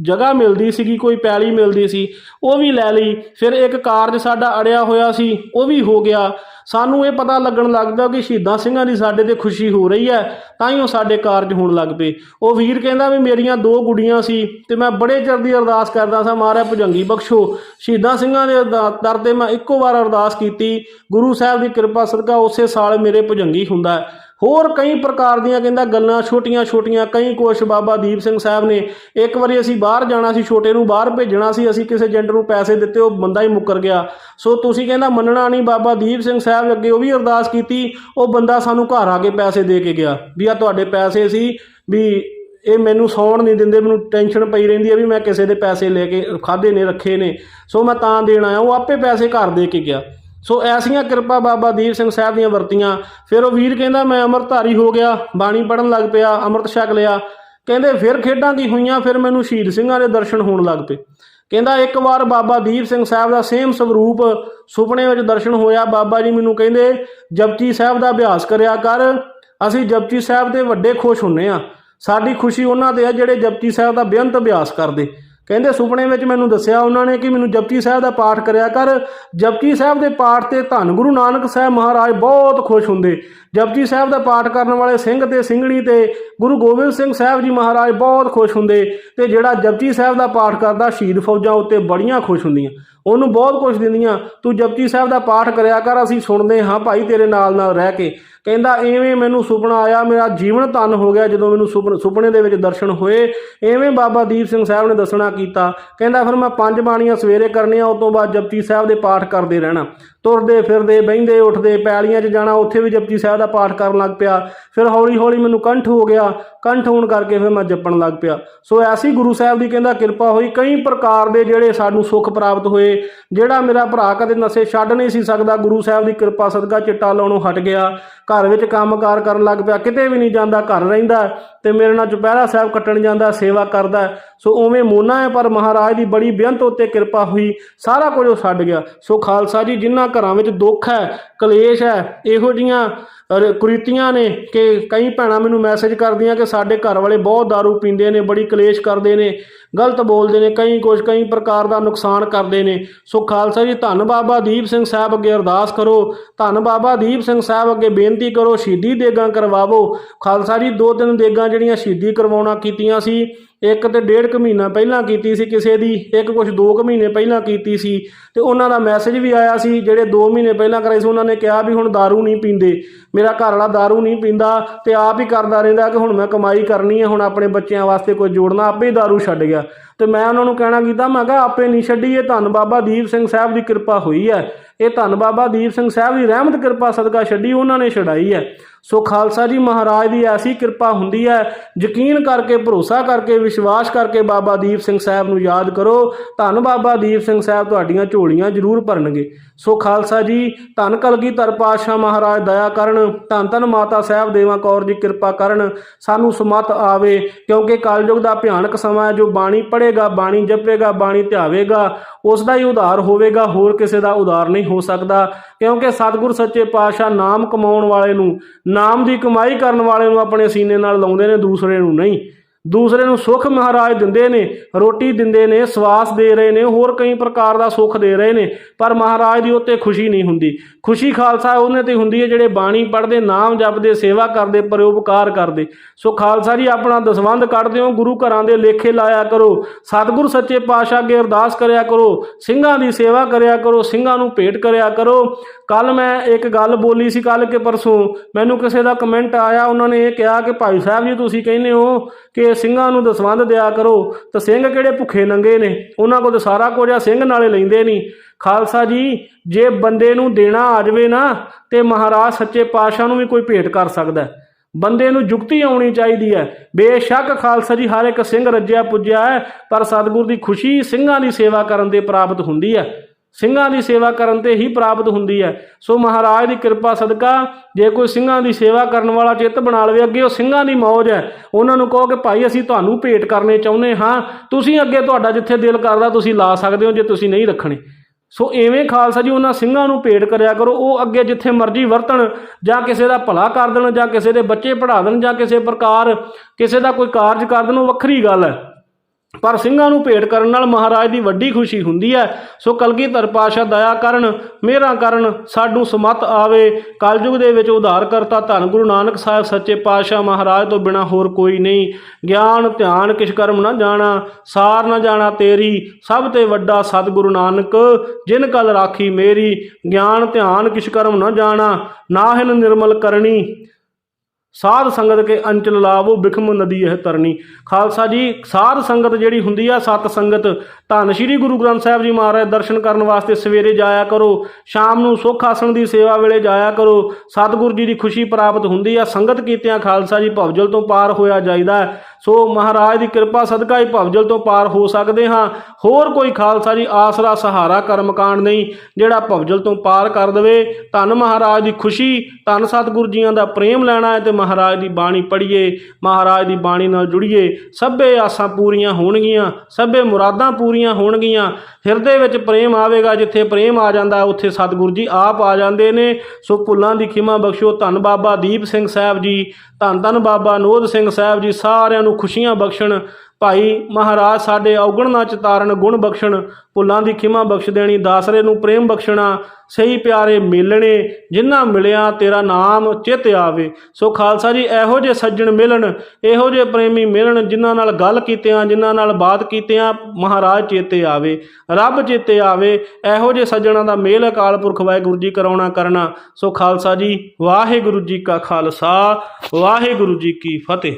ਜਗ੍ਹਾ ਮਿਲਦੀ ਸੀਗੀ, ਕੋਈ ਪੈਲੀ ਮਿਲਦੀ ਸੀ, ਉਹ ਵੀ ਲੈ ਲਈ। ਫਿਰ ਇੱਕ ਕਾਰਜ ਸਾਡਾ ਅੜਿਆ ਹੋਇਆ ਸੀ, ਉਹ ਵੀ ਹੋ ਗਿਆ। ਸਾਨੂੰ ਇਹ ਪਤਾ ਲੱਗਣ ਲੱਗਦਾ ਕਿ ਸ਼ਹੀਦਾਂ ਸਿੰਘਾਂ ਦੀ ਸਾਡੇ ਤੇ ਖੁਸ਼ੀ ਹੋ ਰਹੀ ਹੈ, ਤਾਂ ਹੀ ਉਹ ਸਾਡੇ ਕਾਰਜ ਹੋਣ ਲੱਗ ਪਏ। ਉਹ ਵੀਰ ਕਹਿੰਦਾ ਵੀ ਮੇਰੀਆਂ ਦੋ ਗੁੜੀਆਂ ਸੀ, ਤੇ ਮੈਂ ਬੜੇ ਚਿਰ ਦੀ ਅਰਦਾਸ ਕਰਦਾ ਸਾਂ, ਮਹਾਰਾਜ ਭੁਜੰਗੀ ਬਖਸ਼ੋ। ਸ਼ਹੀਦਾਂ ਸਿੰਘਾਂ ਦੇ ਅਰਦਾ- ਦਰ ਤੇ ਮੈਂ ਇੱਕੋ ਵਾਰ ਅਰਦਾਸ ਕੀਤੀ, ਗੁਰੂ ਸਾਹਿਬ ਦੀ ਕਿਰਪਾ ਸਦਕਾ ਉਸੇ ਸਾਲ ਮੇਰੇ ਭੁਜੰਗੀ ਹੁੰਦਾ ਹੋਰ ਕਈ ਪ੍ਰਕਾਰ ਦੀਆਂ ਕਹਿੰਦਾ ਗੱਲਾਂ ਛੋਟੀਆਂ ਛੋਟੀਆਂ, ਕਈ ਕੁਛ ਬਾਬਾ ਦੀਪ ਸਿੰਘ ਸਾਹਿਬ ਨੇ। ਇੱਕ ਵਾਰੀ ਅਸੀਂ ਬਾਹਰ ਜਾਣਾ ਸੀ, ਛੋਟੇ ਨੂੰ ਬਾਹਰ ਭੇਜਣਾ ਸੀ, ਅਸੀਂ ਕਿਸੇ ਏਜੰਟ ਨੂੰ ਪੈਸੇ ਦਿੱਤੇ, ਉਹ ਬੰਦਾ ਹੀ ਮੁੱਕਰ ਗਿਆ। ਸੋ ਤੁਸੀਂ ਕਹਿੰਦਾ ਮੰਨਣਾ ਨਹੀਂ, ਬਾਬਾ ਦੀਪ ਸਿੰਘ ਸਾਹਿਬ ਅੱਗੇ ਉਹ ਵੀ ਅਰਦਾਸ ਕੀਤੀ, ਉਹ ਬੰਦਾ ਸਾਨੂੰ ਘਰ ਆ ਕੇ ਪੈਸੇ ਦੇ ਕੇ ਗਿਆ, ਵੀ ਆ ਤੁਹਾਡੇ ਪੈਸੇ ਸੀ, ਵੀ ਇਹ ਮੈਨੂੰ ਸੌਣ ਨਹੀਂ ਦਿੰਦੇ, ਮੈਨੂੰ ਟੈਨਸ਼ਨ ਪਈ ਰਹਿੰਦੀ ਹੈ ਵੀ ਮੈਂ ਕਿਸੇ ਦੇ ਪੈਸੇ ਲੈ ਕੇ ਖਾਦੇ ਨੇ, ਰੱਖੇ ਨੇ। ਸੋ ਮੈਂ ਤਾਂ ਦੇਣ ਆਇਆ, ਉਹ ਆਪੇ ਪੈਸੇ ਘਰ ਦੇ ਕੇ ਗਿਆ। ਸੋ ਐਸੀਆਂ ਕਿਰਪਾ ਬਾਬਾ ਦੀਪ ਸਿੰਘ ਸਾਹਿਬ ਦੀਆਂ ਵਰਤੀਆਂ। ਫਿਰ ਉਹ ਵੀਰ ਕਹਿੰਦਾ, ਮੈਂ ਅੰਮ੍ਰਿਤਧਾਰੀ ਹੋ ਗਿਆ, ਬਾਣੀ ਪੜਨ ਲੱਗ ਪਿਆ, ਅੰਮ੍ਰਿਤ ਛਕ ਲਿਆ। ਕਹਿੰਦੇ, ਫਿਰ ਖੇਡਾਂ ਦੀ ਹੋਈਆਂ? ਫਿਰ ਮੈਨੂੰ ਸ਼ਹੀਦ ਸਿੰਘਾਂ ਦੇ ਦਰਸ਼ਨ ਹੋਣ ਲੱਗ ਪਏ। ਕਹਿੰਦਾ, ਇੱਕ ਵਾਰ ਬਾਬਾ ਦੀਪ ਸਿੰਘ ਸਾਹਿਬ ਦਾ ਸੇਮ ਸਵਰੂਪ ਸੁਪਨੇ ਵਿੱਚ ਦਰਸ਼ਨ ਹੋਇਆ। ਬਾਬਾ ਜੀ ਮੈਨੂੰ ਕਹਿੰਦੇ, ਜਪਜੀ ਸਾਹਿਬ ਦਾ ਅਭਿਆਸ ਕਰਿਆ ਕਰ। ਅਸੀਂ ਜਪਜੀ ਸਾਹਿਬ ਦੇ ਵੱਡੇ ਖੁਸ਼ ਹੁੰਨੇ ਆ। ਸਾਡੀ ਖੁਸ਼ੀ ਉਹਨਾਂ ਤੇ ਆ ਜਿਹੜੇ ਜਪਜੀ ਸਾਹਿਬ ਦਾ ਬੇਅੰਤ ਅਭਿਆਸ ਕਰਦੇ। ਕਹਿੰਦੇ ਸੁਪਨੇ ਵਿੱਚ ਮੈਨੂੰ ਦੱਸਿਆ ਉਹਨਾਂ ਨੇ ਕਿ ਮੈਨੂੰ ਜਪਜੀ ਸਾਹਿਬ ਦਾ ਪਾਠ ਕਰਿਆ ਕਰ। ਜਪਜੀ ਸਾਹਿਬ ਦੇ ਪਾਠ ਤੇ ਧੰਨ ਗੁਰੂ ਨਾਨਕ ਸਾਹਿਬ ਮਹਾਰਾਜ ਬਹੁਤ ਖੁਸ਼ ਹੁੰਦੇ। ਜਪਜੀ ਸਾਹਿਬ ਦਾ ਪਾਠ ਕਰਨ ਵਾਲੇ ਸਿੰਘ ਤੇ ਸਿੰਘਣੀ ਤੇ ਗੁਰੂ ਗੋਬਿੰਦ ਸਿੰਘ ਸਾਹਿਬ ਜੀ ਮਹਾਰਾਜ ਬਹੁਤ ਖੁਸ਼ ਹੁੰਦੇ ਤੇ ਜਿਹੜਾ ਜਪਜੀ ਸਾਹਿਬ ਦਾ ਪਾਠ ਕਰਦਾ, ਸ਼ਹੀਦ ਫੌਜਾਂ ਉੱਤੇ ਬੜੀਆਂ ਖੁਸ਼ ਹੁੰਦੀਆਂ। ਉਹਨੂੰ ਬਹੁਤ ਕੁਝ ਦਿੰਦੀਆਂ, ਤੂੰ ਜਪਜੀ ਸਾਹਿਬ ਦਾ ਪਾਠ ਕਰਿਆ ਕਰ, ਅਸੀਂ ਸੁਣਦੇ ਹਾਂ ਭਾਈ ਤੇਰੇ ਨਾਲ ਨਾਲ ਰਹਿ ਕੇ। ਕਹਿੰਦਾ, ਐਵੇਂ ਮੈਨੂੰ ਸੁਪਨਾ ਆਇਆ, ਮੇਰਾ ਜੀਵਨ ਧਨ ਹੋ ਗਿਆ ਜਦੋਂ ਮੈਨੂੰ ਸੁਪਨ- ਸੁਪਨੇ ਦੇ ਵਿੱਚ ਦਰਸ਼ਨ ਹੋਏ। ਐਵੇਂ ਬਾਬਾ ਦੀਪ ਸਿੰਘ ਸਾਹਿਬ ਨੇ ਦੱਸਣਾ ਕੀਤਾ। ਕਹਿੰਦਾ, ਫਿਰ ਮੈਂ ਪੰਜ ਬਾਣੀਆਂ ਸਵੇਰੇ ਕਰਨੀਆਂ, ਉਸ ਤੋਂ ਬਾਅਦ ਜਪਜੀ ਸਾਹਿਬ ਦੇ ਪਾਠ ਕਰਦੇ ਰਹਿਣਾ। ਤੁਰਦੇ ਫਿਰਦੇ, ਬਹਿੰਦੇ, ਉੱਠਦੇ, ਪੈਲੀਆਂ 'ਚ ਜਾਣਾ, ਉੱਥੇ ਵੀ ਜਪਜੀ ਸਾਹਿਬ ਦਾ ਪਾਠ ਕਰਨ ਲੱਗ ਪਿਆ। ਫਿਰ ਹੌਲੀ ਹੌਲੀ ਮੈਨੂੰ ਕੰਠ ਹੋ ਗਿਆ। ਕੰਠ ਹੋਣ ਕਰਕੇ ਫਿਰ ਮੈਂ ਜਪਣ ਲੱਗ ਪਿਆ। ਸੋ ਐਸੀ ਗੁਰੂ ਸਾਹਿਬ ਦੀ ਕਹਿੰਦਾ ਕਿਰਪਾ ਹੋਈ। ਕਈ ਪ੍ਰਕਾਰ ਦੇ ਜਿਹੜੇ ਸਾਨੂੰ ਸੁੱਖ ਪ੍ਰਾਪਤ ਹੋਏ, ਜਿਹੜਾ ਮੇਰਾ ਭਰਾ ਕਦੇ ਨਸ਼ੇ ਛੱਡ ਨਹੀਂ ਸੀ ਸਕਦਾ, ਗੁਰੂ ਸਾਹਿਬ ਦੀ ਕਿਰਪਾ ਸਦਕਾ ਚਿੱਟਾ ਲਾਉਣੋਂ ਹਟ ਗਿਆ। ਘਰ ਵਿੱਚ ਕੰਮਕਾਰ ਕਰਨ ਲੱਗ ਪਿਆ, ਕਿਤੇ ਵੀ ਨਹੀਂ ਜਾਂਦਾ, ਘਰ ਰਹਿੰਦਾ ਤੇ ਮੇਰੇ ਨਾਲ ਚੁਪਹਿਰਾ ਸਾਹਿਬ ਕੱਟਣ ਜਾਂਦਾ ਸੇਵਾ ਕਰਦਾ ਸੋ ਉਵੇਂ ਮੋਨਾ ਹੈ, ਪਰ ਮਹਾਰਾਜ ਦੀ ਬੜੀ ਬੇਅੰਤ ਉੱਤੇ ਕਿਰਪਾ ਹੋਈ, ਸਾਰਾ ਕੁਝ ਉਹ ਛੱਡ ਗਿਆ। ਸੋ ਖਾਲਸਾ ਜੀ, ਜਿਨ੍ਹਾਂ ਘਰਾਂ ਵਿੱਚ ਦੁੱਖ ਹੈ, ਕਲੇਸ਼ ਹੈ, ਇਹੋ ਜੀਆਂ ਕੁਰੀਤੀਆਂ ਨੇ ਕਿ ਕਈ ਭੈਣਾਂ ਮੈਨੂੰ ਮੈਸੇਜ ਕਰਦੀਆਂ ਕਿ ਸਾਡੇ ਘਰ ਵਾਲੇ ਬਹੁਤ दारू ਪੀਂਦੇ ਨੇ, ਬੜੀ ਕਲੇਸ਼ ਕਰਦੇ ਨੇ, ਗਲਤ ਬੋਲਦੇ ਨੇ, ਕਈ ਕੁਝ ਕਈ ਪ੍ਰਕਾਰ ਦਾ ਨੁਕਸਾਨ ਕਰਦੇ ਨੇ। ਸੋ ਖਾਲਸਾ ਜੀ, ਧੰਨ ਬਾਬਾ ਦੀਪ ਸਿੰਘ ਸਾਹਿਬ ਅੱਗੇ ਅਰਦਾਸ ਕਰੋ, ਧੰਨ ਬਾਬਾ ਦੀਪ ਸਿੰਘ ਸਾਹਿਬ ਅੱਗੇ ਬੇਨਤੀ ਕਰੋ, ਸ਼ਹੀਦੀ ਦੇਗਾਂ ਕਰਵਾਵੋ। ਖਾਲਸਾ ਜੀ, ਦੋ ਤਿੰਨ ਦੇਗਾਂ ਜਿਹੜੀਆਂ ਸ਼ਹੀਦੀ ਕਰਵਾਉਣਾ ਕੀਤੀਆਂ ਸੀ ਇੱਕ ਤੇ ਡੇਢ ਕੁ ਮਹੀਨਾ ਪਹਿਲਾਂ ਕੀਤੀ ਸੀ ਕਿਸੇ ਦੀ ਇੱਕ ਕੁਝ 2 ਕੁ ਮਹੀਨੇ ਪਹਿਲਾਂ ਕੀਤੀ ਸੀ ਤੇ ਉਹਨਾਂ ਦਾ ਮੈਸੇਜ ਵੀ ਆਇਆ ਸੀ ਜਿਹੜੇ 2 ਮਹੀਨੇ ਪਹਿਲਾਂ ਕਰਾਈ ਸੀ ਉਹਨਾਂ ਨੇ ਕਿਹਾ ਵੀ ਹੁਣ दारू ਨਹੀਂ ਪੀਂਦੇ ਮੇਰਾ ਘਰ ਵਾਲਾ दारू ਨਹੀਂ ਪੀਂਦਾ ਤੇ ਆਪ ਹੀ ਕਰਦਾ ਰਹਿੰਦਾ ਕਿ ਹੁਣ ਮੈਂ ਕਮਾਈ ਕਰਨੀ ਹੈ ਹੁਣ ਆਪਣੇ ਬੱਚਿਆਂ ਵਾਸਤੇ ਕੋਈ ਜੋੜਨਾ ਆਪੇ ਹੀ दारू ਛੱਡ ਗਿਆ ਤੇ ਮੈਂ ਉਹਨਾਂ ਨੂੰ ਕਹਿਣਾ ਕੀਤਾ, ਮੈਂ ਕਿਹਾ ਆਪੇ ਨਹੀਂ ਛੱਡੀ ਇਹ ਧੰਨ ਬਾਬਾ ਦੀਪ ਸਿੰਘ ਸਾਹਿਬ ਦੀ ਕਿਰਪਾ ਹੋਈ ਹੈ। ਇਹ ਧੰਨ ਬਾਬਾ ਦੀਪ ਸਿੰਘ ਸਾਹਿਬ ਦੀ ਰਹਿਮਤ ਕਿਰਪਾ ਸਦਕਾ ਛੱਡੀ, ਉਹਨਾਂ ਨੇ ਛਡਾਈ ਹੈ। ਸੋ ਖਾਲਸਾ ਜੀ ਮਹਾਰਾਜ ਦੀ ਐਸੀ ਕਿਰਪਾ ਹੁੰਦੀ ਹੈ, ਯਕੀਨ ਕਰਕੇ, ਭਰੋਸਾ ਕਰਕੇ, ਵਿਸ਼ਵਾਸ ਕਰਕੇ ਬਾਬਾ ਦੀਪ ਸਿੰਘ ਸਾਹਿਬ ਨੂੰ ਯਾਦ ਕਰੋ। ਧੰਨ ਬਾਬਾ ਦੀਪ ਸਿੰਘ ਸਾਹਿਬ ਤੁਹਾਡੀਆਂ ਝੋਲੀਆਂ ਜ਼ਰੂਰ ਭਰਨਗੇ। ਸੋ ਖਾਲਸਾ ਜੀ, ਧੰਨ ਕਲਗੀਧਰ ਪਾਤਸ਼ਾਹ ਮਹਾਰਾਜ, ਦਇਆ ਕਰਨ, ਧੰਨ ਧੰਨ ਮਾਤਾ ਸਾਹਿਬ ਦੇਵਾ ਕੌਰ ਜੀ ਕਿਰਪਾ ਕਰਨ, ਸਾਨੂੰ ਸਮਤ ਆਵੇ, ਕਿਉਂਕਿ ਕਲਯੁਗ ਦਾ ਭਿਆਨਕ ਸਮਾਂ ਹੈ, ਜੋ ਬਾਣੀ ਪੜ੍ਹੇਗਾ ਬਾਣੀ ਜਪੇਗਾ, ਬਾਣੀ ਧਿਆਵੇਗਾ ਉਸ ਦਾ ਹੀ ਉਧਾਰ ਹੋਵੇਗਾ, ਹੋਰ ਕਿਸੇ ਦਾ ਉਧਾਰ ਨਹੀਂ ਹੋ ਸਕਦਾ। ਕਿਉਂਕਿ ਸਤਿਗੁਰ ਸੱਚੇ ਪਾਤਸ਼ਾਹ ਨਾਮ ਕਮਾਉਣ ਵਾਲੇ ਨੂੰ, ਨਾਮ ਦੀ ਕਮਾਈ ਕਰਨ ਵਾਲੇ ਨੂੰ ਆਪਣੇ ਸੀਨੇ ਨਾਲ ਲਾਉਂਦੇ ਨੇ, ਦੂਸਰੇ ਨੂੰ ਨਹੀਂ। ਦੂਸਰੇ ਨੂੰ ਸੁੱਖ ਮਹਾਰਾਜ ਦਿੰਦੇ ਨੇ, ਰੋਟੀ ਦਿੰਦੇ ਨੇ, ਸਵਾਸ ਦੇ ਰਹੇ ਨੇ, ਹੋਰ ਕਈ ਪ੍ਰਕਾਰ ਦਾ ਸੁੱਖ ਦੇ ਰਹੇ ਨੇ, ਪਰ ਮਹਾਰਾਜ ਦੀ ਉੱਤੇ ਖੁਸ਼ੀ ਨਹੀਂ ਹੁੰਦੀ। ਖੁਸ਼ੀ ਖਾਲਸਾ ਉਹਨੇ ਤੇ ਹੁੰਦੀ ਹੈ ਜਿਹੜੇ ਬਾਣੀ ਪੜ੍ਹਦੇ, ਨਾਮ ਜਪਦੇ, ਸੇਵਾ ਕਰਦੇ, ਪਰਉਪਕਾਰ ਕਰਦੇ। ਸੋ ਖਾਲਸਾ ਜੀ, ਆਪਣਾ ਦਸਵੰਧ ਕੱਢਦੇ ਹੋ, ਗੁਰੂ ਘਰਾਂ ਦੇ ਲੇਖੇ ਲਾਇਆ ਕਰੋ, ਸਤਿਗੁਰ ਸੱਚੇ ਪਾਤਸ਼ਾਹ ਅੱਗੇ ਅਰਦਾਸ ਕਰਿਆ ਕਰੋ, ਸਿੰਘਾਂ ਦੀ ਸੇਵਾ ਕਰਿਆ ਕਰੋ, ਸਿੰਘਾਂ ਨੂੰ ਭੇਟ ਕਰਿਆ ਕਰੋ। ਕੱਲ ਮੈਂ ਇੱਕ ਗੱਲ ਬੋਲੀ ਸੀ ਕੱਲ ਕੇ ਪਰਸੋਂ ਮੈਨੂੰ ਕਿਸੇ ਦਾ ਕਮੈਂਟ ਆਇਆ, ਉਹਨਾਂ ਨੇ ਇਹ ਕਿਹਾ ਕਿ ਭਾਈ ਸਾਹਿਬ ਜੀ ਤੁਸੀਂ ਕਹਿੰਦੇ ਹੋ ਕਿ ਸਿੰਘਾਂ ਨੂੰ ਦਸਵੰਧ ਦਿਆ ਕਰੋ, ਤਾਂ ਸਿੰਘ ਕਿਹੜੇ ਭੁੱਖੇ ਨੰਗੇ ਨੇ? ਉਹਨਾਂ ਕੋਲ ਤਾਂ ਸਾਰਾ ਕੁਝ ਆ, ਸਿੰਘ ਨਾਲੇ ਲੈਂਦੇ ਨਹੀਂ। ਖਾਲਸਾ ਜੀ, ਜੇ ਬੰਦੇ ਨੂੰ ਦੇਣਾ ਆ ਜਾਵੇ ਨਾ, ਤੇ ਮਹਾਰਾਜ ਸੱਚੇ ਪਾਤਸ਼ਾਹ ਨੂੰ ਵੀ ਕੋਈ ਭੇਟ ਕਰ ਸਕਦਾ ਹੈ। ਬੰਦੇ ਨੂੰ ਜੁਗਤੀ ਆਉਣੀ ਚਾਹੀਦੀ ਹੈ। ਬੇਸ਼ੱਕ ਖਾਲਸਾ ਜੀ, ਹਰ ਇੱਕ ਸਿੰਘ ਰੱਜਿਆ ਪੁੱਜਿਆ ਹੈ, ਪਰ ਸਤਿਗੁਰ ਦੀ ਖੁਸ਼ੀ ਸਿੰਘਾਂ ਦੀ ਸੇਵਾ ਕਰਨ ਦੇ ਪ੍ਰਾਪਤ ਹੁੰਦੀ ਹੈ। ਸਿੰਘਾਂ ਦੀ ਸੇਵਾ ਕਰਨ ਤੇ ਹੀ ਪ੍ਰਾਪਤ ਹੁੰਦੀ ਹੈ। ਸੋ ਮਹਾਰਾਜ ਦੀ ਕਿਰਪਾ ਸਦਕਾ ਜੇ ਕੋਈ ਸਿੰਘਾਂ ਦੀ ਸੇਵਾ ਕਰਨ ਵਾਲਾ ਚਿੱਤ ਬਣਾ ਲਵੇ, ਅੱਗੇ ਉਹ ਸਿੰਘਾਂ ਦੀ ਮੌਜ ਹੈ। ਉਹਨਾਂ ਨੂੰ ਕਹੋ ਕਿ ਭਾਈ, ਅਸੀਂ ਤੁਹਾਨੂੰ ਭੇਟ ਕਰਨੇ ਚਾਹੁੰਦੇ ਹਾਂ। ਤੁਸੀਂ ਅੱਗੇ ਤੁਹਾਡਾ ਜਿੱਥੇ ਦਿਲ ਕਰਦਾ ਤੁਸੀਂ ਲਾ ਸਕਦੇ ਹੋ, ਜੇ ਤੁਸੀਂ ਨਹੀਂ ਰੱਖਣੇ। ਸੋ ਐਵੇਂ ਖਾਲਸਾ ਜੀ, ਉਹਨਾਂ ਸਿੰਘਾਂ ਨੂੰ ਭੇਟ ਕਰਿਆ ਕਰੋ। ਉਹ ਅੱਗੇ ਜਿੱਥੇ ਮਰਜ਼ੀ ਵਰਤਣ, ਜਾਂ ਕਿਸੇ ਦਾ ਭਲਾ ਕਰ ਦੇਣ, ਜਾਂ ਕਿਸੇ ਦੇ ਬੱਚੇ ਪੜ੍ਹਾ ਦੇਣ, ਜਾਂ ਕਿਸੇ ਪ੍ਰਕਾਰ, ਕਿਸੇ ਦਾ ਕੋਈ ਕਾਰਜ ਕਰ ਦੇਣ, ਉਹ ਵੱਖਰੀ ਗੱਲ ਹੈ। ਪਰ ਸਿੰਘਾਂ ਨੂੰ ਭੇਟ ਕਰਨ ਨਾਲ ਮਹਾਰਾਜ ਦੀ ਵੱਡੀ ਖੁਸ਼ੀ ਹੁੰਦੀ ਹੈ। ਸੋ ਕਲਗੀਧਰ ਪਾਸ਼ਾ ਦਇਆ ਕਰਨ, ਮਿਹਰਾਂ ਕਰਨ ਸਾਨੂੰ ਸਮਤ ਆਵੇ। ਕਲਯੁਗ ਦੇ ਵਿੱਚ ਉਧਾਰ ਕਰਤਾ ਧੰਨ ਗੁਰੂ ਨਾਨਕ ਸਾਹਿਬ ਸੱਚੇ ਪਾਤਸ਼ਾਹ ਮਹਾਰਾਜ ਤੋਂ ਬਿਨਾ ਹੋਰ ਕੋਈ ਨਹੀਂ। ਗਿਆਨ, ਧਿਆਨ, ਕਿਛ ਕਰਮ ਨਾ ਜਾਣਾ, ਸਾਰ ਨਾ ਜਾਣਾ ਤੇਰੀ। ਸਭ ਤੇ ਵੱਡਾ ਸਤਿਗੁਰੂ ਨਾਨਕ, ਜਿਨ ਕਲ ਰਾਖੀ ਮੇਰੀ। ਗਿਆਨ, ਧਿਆਨ, ਕਿਛ ਕਰਮ ਨਾ ਜਾਣਾ, ਨਾਹਿਨ ਨਿਰਮਲ ਕਰਨੀ। ਸਾਧ ਸੰਗਤ ਕੇ ਅੰਚਲ ਲਾਵੋ, ਬਿਖਮ ਨਦੀ ਇਹ ਤਰਨੀ ਖਾਲਸਾ ਜੀ, ਸਾਧ ਸੰਗਤ ਜਿਹੜੀ ਹੁੰਦੀ ਆ, ਸਤ ਸੰਗਤ, ਧੰਨ ਸ਼੍ਰੀ ਗੁਰੂ ਗ੍ਰੰਥ ਸਾਹਿਬ ਜੀ ਮਹਾਰਾਜ, ਦਰਸ਼ਨ ਕਰਨ ਵਾਸਤੇ ਸਵੇਰੇ ਜਾਇਆ ਕਰੋ, ਸ਼ਾਮ ਨੂੰ ਸੁੱਖ ਆਸਣ ਦੀ ਸੇਵਾ ਵੇਲੇ ਜਾਇਆ ਕਰੋ ਸਤਿਗੁਰੂ ਜੀ ਦੀ ਖੁਸ਼ੀ ਪ੍ਰਾਪਤ ਹੁੰਦੀ ਆ, ਸੰਗਤ ਕੀਤਿਆਂ ਖਾਲਸਾ ਜੀ ਭਵਜਲ ਤੋਂ ਪਾਰ ਹੋਇਆ ਜਾਈਦਾ ਹੈ। ਸੋ ਮਹਾਰਾਜ ਦੀ ਕਿਰਪਾ ਸਦਕਾ ਹੀ ਭਵਜਲ ਤੋਂ ਪਾਰ ਹੋ ਸਕਦੇ ਹਾਂ। ਹੋਰ ਕੋਈ ਖਾਲਸਾ ਜੀ ਆਸਰਾ, ਸਹਾਰਾ, ਕਰਮਕਾਂਡ ਨਹੀਂ, ਜਿਹੜਾ ਭਵਜਲ ਤੋਂ ਪਾਰ ਕਰ ਦੇਵੇ, ਧੰਨ ਮਹਾਰਾਜ ਦੀ ਖੁਸ਼ੀ, ਧੰਨ ਸਤਿਗੁਰੂ ਜੀਆਂ ਦਾ ਪ੍ਰੇਮ ਲੈਣਾ ਹੈ ਤੇ ਮਹਾਰਾਜ ਦੀ ਬਾਣੀ ਪੜ੍ਹੀਏ, ਮਹਾਰਾਜ ਦੀ ਬਾਣੀ ਨਾਲ ਜੁੜੀਏ। ਸਭੇ ਆਸਾਂ ਪੂਰੀਆਂ ਹੋਣਗੀਆਂ, ਸਭੇ ਮੁਰਾਦਾਂ ਪੂਰੀਆਂ ਹੋਣਗੀਆਂ। ਹਿਰਦੇ ਵਿੱਚ ਪ੍ਰੇਮ ਆਵੇਗਾ, ਜਿੱਥੇ ਪ੍ਰੇਮ ਆ ਜਾਂਦਾ, ਉੱਥੇ ਸਤਿਗੁਰੂ ਜੀ ਆਪ ਆ ਜਾਂਦੇ ਨੇ। ਸੋ ਭੁੱਲਾਂ ਦੀ ਖਿਮਾ ਬਖਸ਼ੋ ਧੰਨ ਬਾਬਾ ਦੀਪ ਸਿੰਘ ਸਾਹਿਬ ਜੀ, ਧੰਨ ਧੰਨ ਬਾਬਾ ਨੋਦ ਸਿੰਘ ਸਾਹਿਬ ਜੀ, ਸਾਰਿਆਂ ਨੂੰ ਖੁਸ਼ੀਆਂ ਬਖਸ਼ਣ। ਭਾਈ ਮਹਾਰਾਜ ਸਾਡੇ ਔਗਣ ਨਾ ਚਤਾਰਨ ਗੁਣ ਬਖਸ਼ਣ। ਭੁੱਲਾਂ ਦੀ ਖਿਮਾ ਬਖਸ਼ ਦੇਣੀ, ਦਾਸਰੇ ਨੂੰ ਪ੍ਰੇਮ ਬਖਸ਼ਣਾ। ਸਹੀ ਪਿਆਰੇ ਮਿਲਣੇ ਜਿਨ੍ਹਾਂ ਮਿਲਿਆ ਤੇਰਾ ਨਾਮ ਚਿੱਤ ਆਵੇ। ਸੋ ਖਾਲਸਾ ਜੀ, ਇਹੋ ਜਿਹੇ ਸੱਜਣ ਮਿਲਣ, ਇਹੋ ਜਿਹੇ ਪ੍ਰੇਮੀ ਮਿਲਣ, ਜਿਨ੍ਹਾਂ ਨਾਲ ਗੱਲ ਕੀਤਿਆਂ, ਜਿਨ੍ਹਾਂ ਨਾਲ ਬਾਤ ਕੀਤਿਆਂ ਮਹਾਰਾਜ ਚੇਤੇ ਆਵੇ, ਰੱਬ ਚੇਤੇ ਆਵੇ। ਇਹੋ ਜਿਹੇ ਸੱਜਣਾਂ ਦਾ ਮੇਲ ਅਕਾਲ ਪੁਰਖ ਵਾਹਿਗੁਰੂ ਜੀ ਕਰਾਉਣਾ ਕਰਨਾ। ਸੋ ਖਾਲਸਾ ਜੀ, ਵਾਹਿਗੁਰੂ ਜੀ ਕਾ ਖਾਲਸਾ, ਵਾਹਿਗੁਰੂ ਜੀ ਕੀ ਫਤਿਹ।